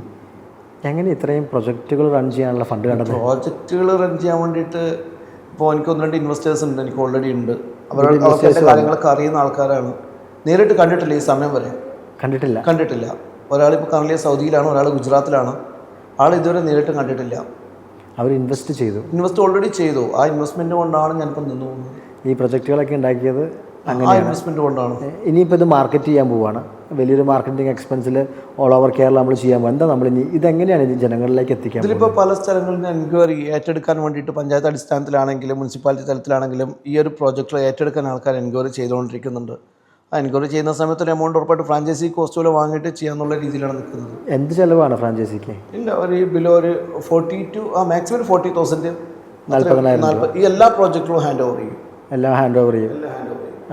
എങ്ങനെ ഇത്രയും പ്രൊജക്റ്റുകൾ റൺ ചെയ്യാനുള്ള ഫണ്ട് കണ്ടത് പ്രോജക്റ്റുകൾ റൺ ചെയ്യാൻ വേണ്ടിയിട്ട് ഇപ്പോൾ എനിക്ക് ഒന്ന് രണ്ട് ഇൻവെസ്റ്റേഴ്സ് ഉണ്ട് എനിക്ക് ഓൾറെഡി ഉണ്ട്. അവരുടെ കാര്യങ്ങളൊക്കെ അറിയുന്ന ആൾക്കാരാണ്. നേരിട്ട് കണ്ടിട്ടില്ല ഈ സമയം വരെ. കണ്ടിട്ടില്ല. കണ്ടിട്ടില്ല. ഒരാളിപ്പോൾ കറലി സൗദിയിലാണ് ഒരാൾ ഗുജറാത്തിലാണ്. ആൾ ഇതുവരെ നേരിട്ട് കണ്ടിട്ടില്ല. അവർ ഇൻവെസ്റ്റ് ചെയ്തു. ഇൻവെസ്റ്റ് ഓൾറെഡി ചെയ്തു. ആ ഇൻവെസ്റ്റ്മെന്റ് കൊണ്ടാണ് ഞാനിപ്പോൾ നിന്നു പോകുന്നത്. ഈ പ്രൊജക്റ്റുകളൊക്കെ ഉണ്ടാക്കിയത് കൊണ്ടാണ്. ഇനിയിപ്പോൾ ഇത് മാർക്കറ്റ് ചെയ്യാൻ പോവുകയാണ് വലിയൊരു മാർക്കറ്റിംഗ് എക്സ്പെൻസിൽ ഓൾ ഓവർ കേരള നമ്മൾ ചെയ്യാൻ പോകും എന്താ നമ്മൾ ഇനി ഇതെങ്ങനെയാണ് ഇനി ജനങ്ങളിലേക്ക് എത്തിക്കാൻ? ഇതിലിപ്പോൾ പല സ്ഥലങ്ങളിൽ എൻക്വയറി ഏറ്റെടുക്കാൻ വേണ്ടിയിട്ട് പഞ്ചായത്ത് അടിസ്ഥാനത്തിലാണെങ്കിലും മുനിസിപ്പാലിറ്റി തലത്തിലാണെങ്കിലും ഈ ഒരു പ്രോജക്റ്റ് ഏറ്റെടുക്കാൻ ആൾക്കാർ എൻക്വയറി ചെയ്തുകൊണ്ടിരിക്കുന്നുണ്ട്. ആ എൻക്വയറി ചെയ്യുന്ന സമയത്ത് ഒരു എമൗണ്ട് ഉറപ്പായിട്ട് ഫ്രാഞ്ചൈസി കോസ്റ്റ് പോലെ വാങ്ങിയിട്ട് ചെയ്യാന്നുള്ള രീതിയിലാണ് നിൽക്കുന്നത്. എന്ത് ചിലവാണ് ഫ്രാഞ്ചൈസിക്ക് ഇല്ല ഒരു ബിലോ ഒരു ഫോർട്ടി ടു ആ മാക്സിമം ഫോർട്ടി തൗസൻഡ് നാൽപ്പതിനായിരം ഈ എല്ലാ പ്രോജക്റ്റുകളും ഹാൻഡ് ഓവർ ചെയ്യും. എല്ലാം ഹാൻഡ് ഓവർ ചെയ്യും.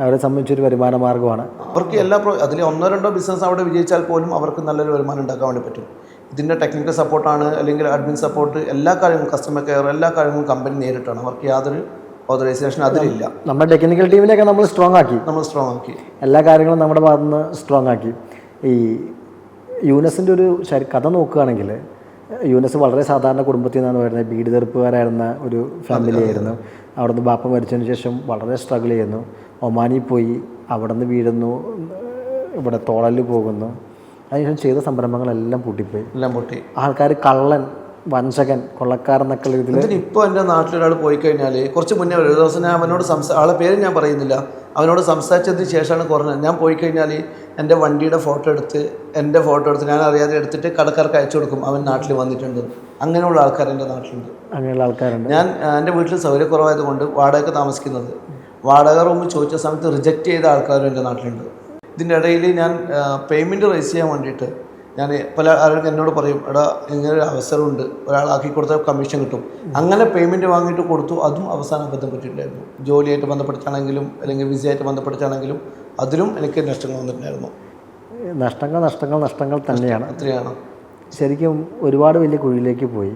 അവരെ സംബന്ധിച്ചൊരു വരുമാന മാർഗമാണ്. അവർക്ക് എല്ലാ അതിൽ ഒന്നോ രണ്ടോ ബിസിനസ് അവിടെ വിജയിച്ചാൽ പോലും അവർക്ക് നല്ലൊരു വരുമാനം ഉണ്ടാക്കാൻ വേണ്ടി പറ്റും. ഇതിന്റെ ടെക്നിക്കൽ സപ്പോർട്ടാണ് അല്ലെങ്കിൽ അഡ്മിൻ സപ്പോർട്ട് എല്ലാ കാര്യങ്ങളും കസ്റ്റമർ കെയർ എല്ലാ കാര്യങ്ങളും കമ്പനി നേരിട്ടാണ്. അവർക്ക് യാതൊരു ഓതറൈസേഷൻ അതിലില്ല. നമ്മുടെ ടെക്നിക്കൽ ടീമിനെയൊക്കെ നമ്മൾ സ്ട്രോങ് ആക്കി. നമ്മൾ സ്ട്രോങ് ആക്കി. എല്ലാ കാര്യങ്ങളും നമ്മുടെ ഭാഗത്ത് നിന്ന് സ്ട്രോങ് ആക്കി. ഈ യൂനസിന്റെ ഒരു കഥ നോക്കുകയാണെങ്കിൽ യൂനസ് വളരെ സാധാരണ കുടുംബത്തിൽ നിന്നാണ് വരുന്നത്. ബീഡ് തെറുപ്പുകാരായിരുന്ന ഒരു ഫാമിലി ആയിരുന്നു. അവിടുന്ന് ബാപ്പ മരിച്ചതിന് ശേഷം വളരെ സ്ട്രഗിൾ ചെയ്യുന്നു. ഒമാനിൽ പോയി അവിടെ നിന്ന് വീഴുന്നു. ഇവിടെ തോളൽ പോകുന്നു. അതിനുശേഷം ചെയ്ത സംരംഭങ്ങളെല്ലാം പൂട്ടിപ്പോയി. എല്ലാം പൂട്ടി. ആൾക്കാർ കള്ളൻ വഞ്ചകൻ കൊള്ളക്കാരെന്നൊക്കെ ഇതിൽ ഇപ്പോൾ എന്റെ നാട്ടിലൊരാൾ പോയി കഴിഞ്ഞാൽ കുറച്ച് മുന്നേ ഒരു ദിവസം ഞാൻ അവനോട് സംസാ ആളെ പേര് ഞാൻ പറയുന്നില്ല. അവനോട് സംസാരിച്ചതിന് ശേഷമാണ് കുറഞ്ഞത്. ഞാൻ പോയി കഴിഞ്ഞാൽ എന്റെ വണ്ടിയുടെ ഫോട്ടോ എടുത്ത് എന്റെ ഫോട്ടോ എടുത്ത് ഞാൻ അറിയാതെ എടുത്തിട്ട് കടക്കാർക്ക് അയച്ചു കൊടുക്കും. അവൻ നാട്ടിൽ വന്നിട്ടുണ്ട്. അങ്ങനെയുള്ള ആൾക്കാർ എന്റെ നാട്ടിലുണ്ട്. അങ്ങനെയുള്ള ആൾക്കാരുണ്ട്. ഞാൻ എന്റെ വീട്ടിൽ സൗകര്യക്കുറവായത് കൊണ്ട് വാടക താമസിക്കുന്നത്. വാടക റൂം ചോദിച്ച സമയത്ത് റിജക്റ്റ് ചെയ്ത ആൾക്കാരും എന്റെ നാട്ടിലുണ്ട്. ഇതിന്റെ ഇടയിൽ ഞാൻ പേയ്മെന്റ് റേസ് ചെയ്യാൻ വേണ്ടിയിട്ട് ഞാൻ പല ആളുകൾക്ക് എന്നോട് പറയും എടാ ഇങ്ങനെ ഒരു അവസരമുണ്ട്. ഒരാളാക്കി കൊടുത്താൽ കമ്മീഷൻ കിട്ടും. അങ്ങനെ പേയ്മെന്റ് വാങ്ങിയിട്ട് കൊടുത്തു. അതും അവസാനം അബദ്ധം പറ്റിയിട്ടുണ്ടായിരുന്നു ജോലിയായിട്ട് ബന്ധപ്പെടുത്താണെങ്കിലും അല്ലെങ്കിൽ വിസയായിട്ട് ബന്ധപ്പെട്ടിട്ടാണെങ്കിലും അതിലും എനിക്ക് നഷ്ടങ്ങൾ വന്നിട്ടുണ്ടായിരുന്നു. നഷ്ടങ്ങൾ നഷ്ടങ്ങൾ നഷ്ടങ്ങൾ തന്നെയാണ്. അത്രയാണ്. ശരിക്കും ഒരുപാട് വലിയ കുഴിയിലേക്ക് പോയി.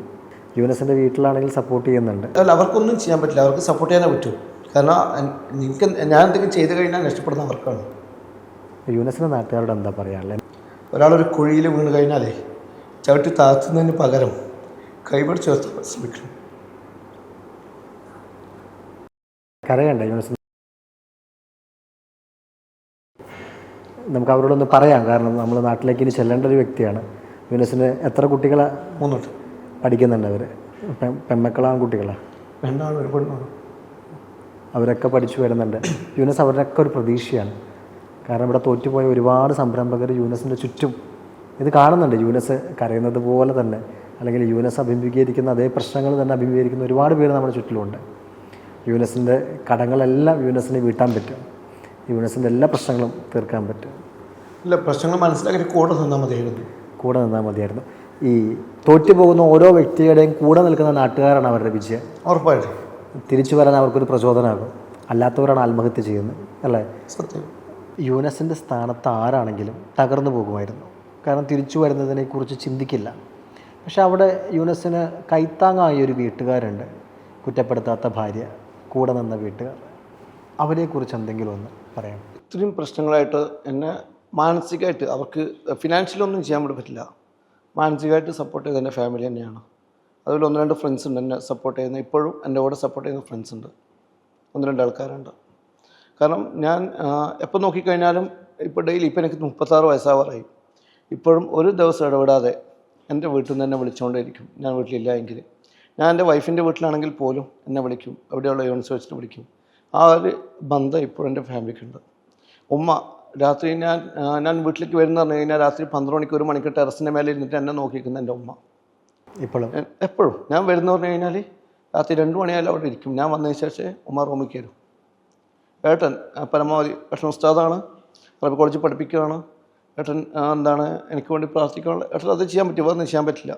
യുനസിന്റെ വീട്ടിലാണെങ്കിൽ സപ്പോർട്ട് ചെയ്യുന്നുണ്ട്. അല്ല അവർക്കൊന്നും ചെയ്യാൻ പറ്റില്ല. അവർക്ക് സപ്പോർട്ട് ചെയ്യാനേ പറ്റൂ. കാരണം നിങ്ങൾക്ക് ഞാൻ എന്തെങ്കിലും ചെയ്ത് കഴിഞ്ഞാൽ നഷ്ടപ്പെടുന്ന അവർക്കാണ്. യുനസിന്റെ നാട്ടുകാരോട് എന്താ പറയാനുള്ളത് ഒരാളൊരു കുഴിയിൽ വീണ് കഴിഞ്ഞാലേ ചവിട്ടി താഴ്ത്തുന്നതിന് പകരം കൈപിടിച്ച് ശ്രമിക്കണം. കരയണ്ട യുനസ് നമുക്ക് അവരോടൊന്ന് പറയാം. കാരണം നമ്മൾ നാട്ടിലേക്ക് ഇനി ചെല്ലേണ്ട ഒരു വ്യക്തിയാണ്. വിനസിന് എത്ര കുട്ടികളെ മൂന്നോട്ട് പഠിക്കുന്നുണ്ട് അവർ പെമ്മക്കളാണ് കുട്ടികളാണ് രണ്ടാണ് ഒരു പെണ്ണാണ് അവരൊക്കെ പഠിച്ചു വരുന്നുണ്ട്. യുനസ് അവരുടെയൊക്കെ ഒരു പ്രതീക്ഷയാണ്. കാരണം ഇവിടെ തോറ്റുപോയ ഒരുപാട് സംരംഭകർ യുനസിന്റെ ചുറ്റും ഇത് കാണുന്നുണ്ട്. യുനസ് കരയുന്നത് പോലെ തന്നെ. അല്ലെങ്കിൽ യുനസ് അഭിമുഖീകരിക്കുന്ന അതേ പ്രശ്നങ്ങൾ തന്നെ അഭിമുഖീകരിക്കുന്ന ഒരുപാട് പേര് നമ്മുടെ ചുറ്റിലുമുണ്ട് യുനസിന്റെ കടങ്ങളെല്ലാം യുനസിന് വീട്ടാൻ പറ്റും. യൂനസിന്റെ എല്ലാ പ്രശ്നങ്ങളും തീർക്കാൻ പറ്റും. ഇല്ല പ്രശ്നങ്ങൾ മനസ്സിലാക്കി കൂടെ നിന്നാൽ മതിയായിരുന്നു. കൂടെ നിന്നാൽ മതിയായിരുന്നു. ഈ തോറ്റു പോകുന്ന ഓരോ വ്യക്തിയുടെയും കൂടെ നിൽക്കുന്ന നാട്ടുകാരാണ് അവരുടെ വിജയം. ഉറപ്പായിട്ടും. തിരിച്ചു വരാൻ അവർക്കൊരു പ്രചോദനമാകും. അല്ലാത്തവരാണ് ആത്മഹത്യ ചെയ്യുന്നത് അല്ലേ? സത്യം. യുനെസിന്റെ സ്ഥാനത്ത് ആരാണെങ്കിലും തകർന്നു പോകുമായിരുന്നു. കാരണം തിരിച്ചു വരുന്നതിനെക്കുറിച്ച് ചിന്തിക്കില്ല. പക്ഷേ അവിടെ യുനസിന് കൈത്താങ്ങായ ഒരു വീട്ടുകാരുണ്ട് കുറ്റപ്പെടുത്താത്ത ഭാര്യ കൂടെ നിന്ന വീട്ടുകാർ. അവരെക്കുറിച്ച് എന്തെങ്കിലും ഒന്ന് പറയാം. ഇത്രയും പ്രശ്നങ്ങളായിട്ട് എന്നെ മാനസികമായിട്ട് അവർക്ക് ഫിനാൻഷ്യലൊന്നും ചെയ്യാൻ വേണ്ടി പറ്റില്ല. മാനസികമായിട്ട് സപ്പോർട്ട് ചെയ്ത് എന്റെ ഫാമിലി തന്നെയാണ്. അതുപോലെ ഒന്ന് രണ്ട് ഫ്രണ്ട്സ് ഉണ്ട് എന്നെ സപ്പോർട്ട് ചെയ്യുന്ന ഇപ്പോഴും എന്റെ കൂടെ സപ്പോർട്ട് ചെയ്യുന്ന ഫ്രണ്ട്സ് ഉണ്ട്. ഒന്ന് രണ്ട് ആൾക്കാരുണ്ട്. കാരണം ഞാൻ എപ്പോൾ നോക്കിക്കഴിഞ്ഞാലും ഇപ്പോൾ ഡെയിലി ഇപ്പോൾ എനിക്ക് മുപ്പത്താറ് വയസ്സാവാറായി. ഇപ്പോഴും ഒരു ദിവസം ഇടപെടാതെ എന്റെ വീട്ടിൽ നിന്ന് എന്നെ വിളിച്ചുകൊണ്ടേയിരിക്കും. ഞാൻ വീട്ടിലില്ല എങ്കിൽ. ഞാൻ എന്റെ വൈഫിന്റെ വീട്ടിലാണെങ്കിൽ പോലും എന്നെ വിളിക്കും. അവിടെയുള്ള വെച്ചിട്ട് വിളിക്കും. ആ ഒരു ബന്ധം ഇപ്പോഴും എന്റെ ഫാമിലിക്കുണ്ട്. ഉമ്മ രാത്രി ഞാൻ ഞാൻ വീട്ടിലേക്ക് വരുന്ന പറഞ്ഞു കഴിഞ്ഞാൽ രാത്രി പന്ത്രണ്ട് മണിക്ക് ഒരു മണിക്ക് ടെറസിന്റെ മേലെ ഇരുന്നിട്ട് എന്നെ നോക്കിയിരിക്കുന്ന എന്റെ ഉമ്മ. ഇപ്പോഴും? എപ്പോഴും. ഞാൻ വരുന്ന പറഞ്ഞു കഴിഞ്ഞാൽ രാത്രി രണ്ട് മണിയായാലും അവിടെ ഇരിക്കും. ഞാൻ വന്നതിന് ശേഷം ഉമ്മ റൂമിൽ കയറും. ഏട്ടൻ പരമാവധി ഭക്ഷണ ഉസ്താദാണ്. അറബി കോളേജിൽ പഠിപ്പിക്കുകയാണ്. ഏട്ടൻ എന്താണ് എനിക്ക് വേണ്ടി പ്രാർത്ഥിക്കാനുള്ള ഏട്ടൻ അത് ചെയ്യാൻ പറ്റും വേറെ ചെയ്യാൻ പറ്റില്ല.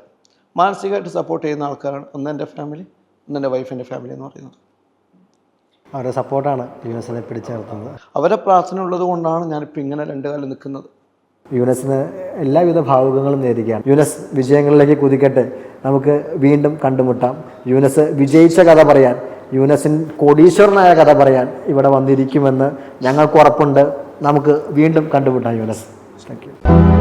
മാനസികമായിട്ട് സപ്പോർട്ട് ചെയ്യുന്ന ആൾക്കാരാണ് ഒന്ന് എന്റെ ഫാമിലി ഒന്ന് എന്റെ വൈഫിന്റെ ഫാമിലി എന്ന് പറയുന്നത്. അവരുടെ സപ്പോർട്ടാണ് യുനെസിനെ പിടിച്ചു നിർത്തുന്നത് അവരെ പ്രാർത്ഥന ഉള്ളത് കൊണ്ടാണ് ഞാനിപ്പോൾ ഇങ്ങനെ രണ്ടു കാലം നിൽക്കുന്നത്. യുനെസിന് എല്ലാവിധ ഭാവുകങ്ങളും നേരിടുകയാണ് യുനെസ് വിജയങ്ങളിലേക്ക് കുതിക്കട്ടെ. നമുക്ക് വീണ്ടും കണ്ടുമുട്ടാം. യുനെസ് വിജയിച്ച കഥ പറയാൻ യുനെസിൻ കോടീശ്വരനായ കഥ പറയാൻ ഇവിടെ വന്നിരിക്കുമെന്ന് ഞങ്ങൾക്ക് ഉറപ്പുണ്ട്. നമുക്ക് വീണ്ടും കണ്ടുമുട്ടാം യുനെസ്. Thank you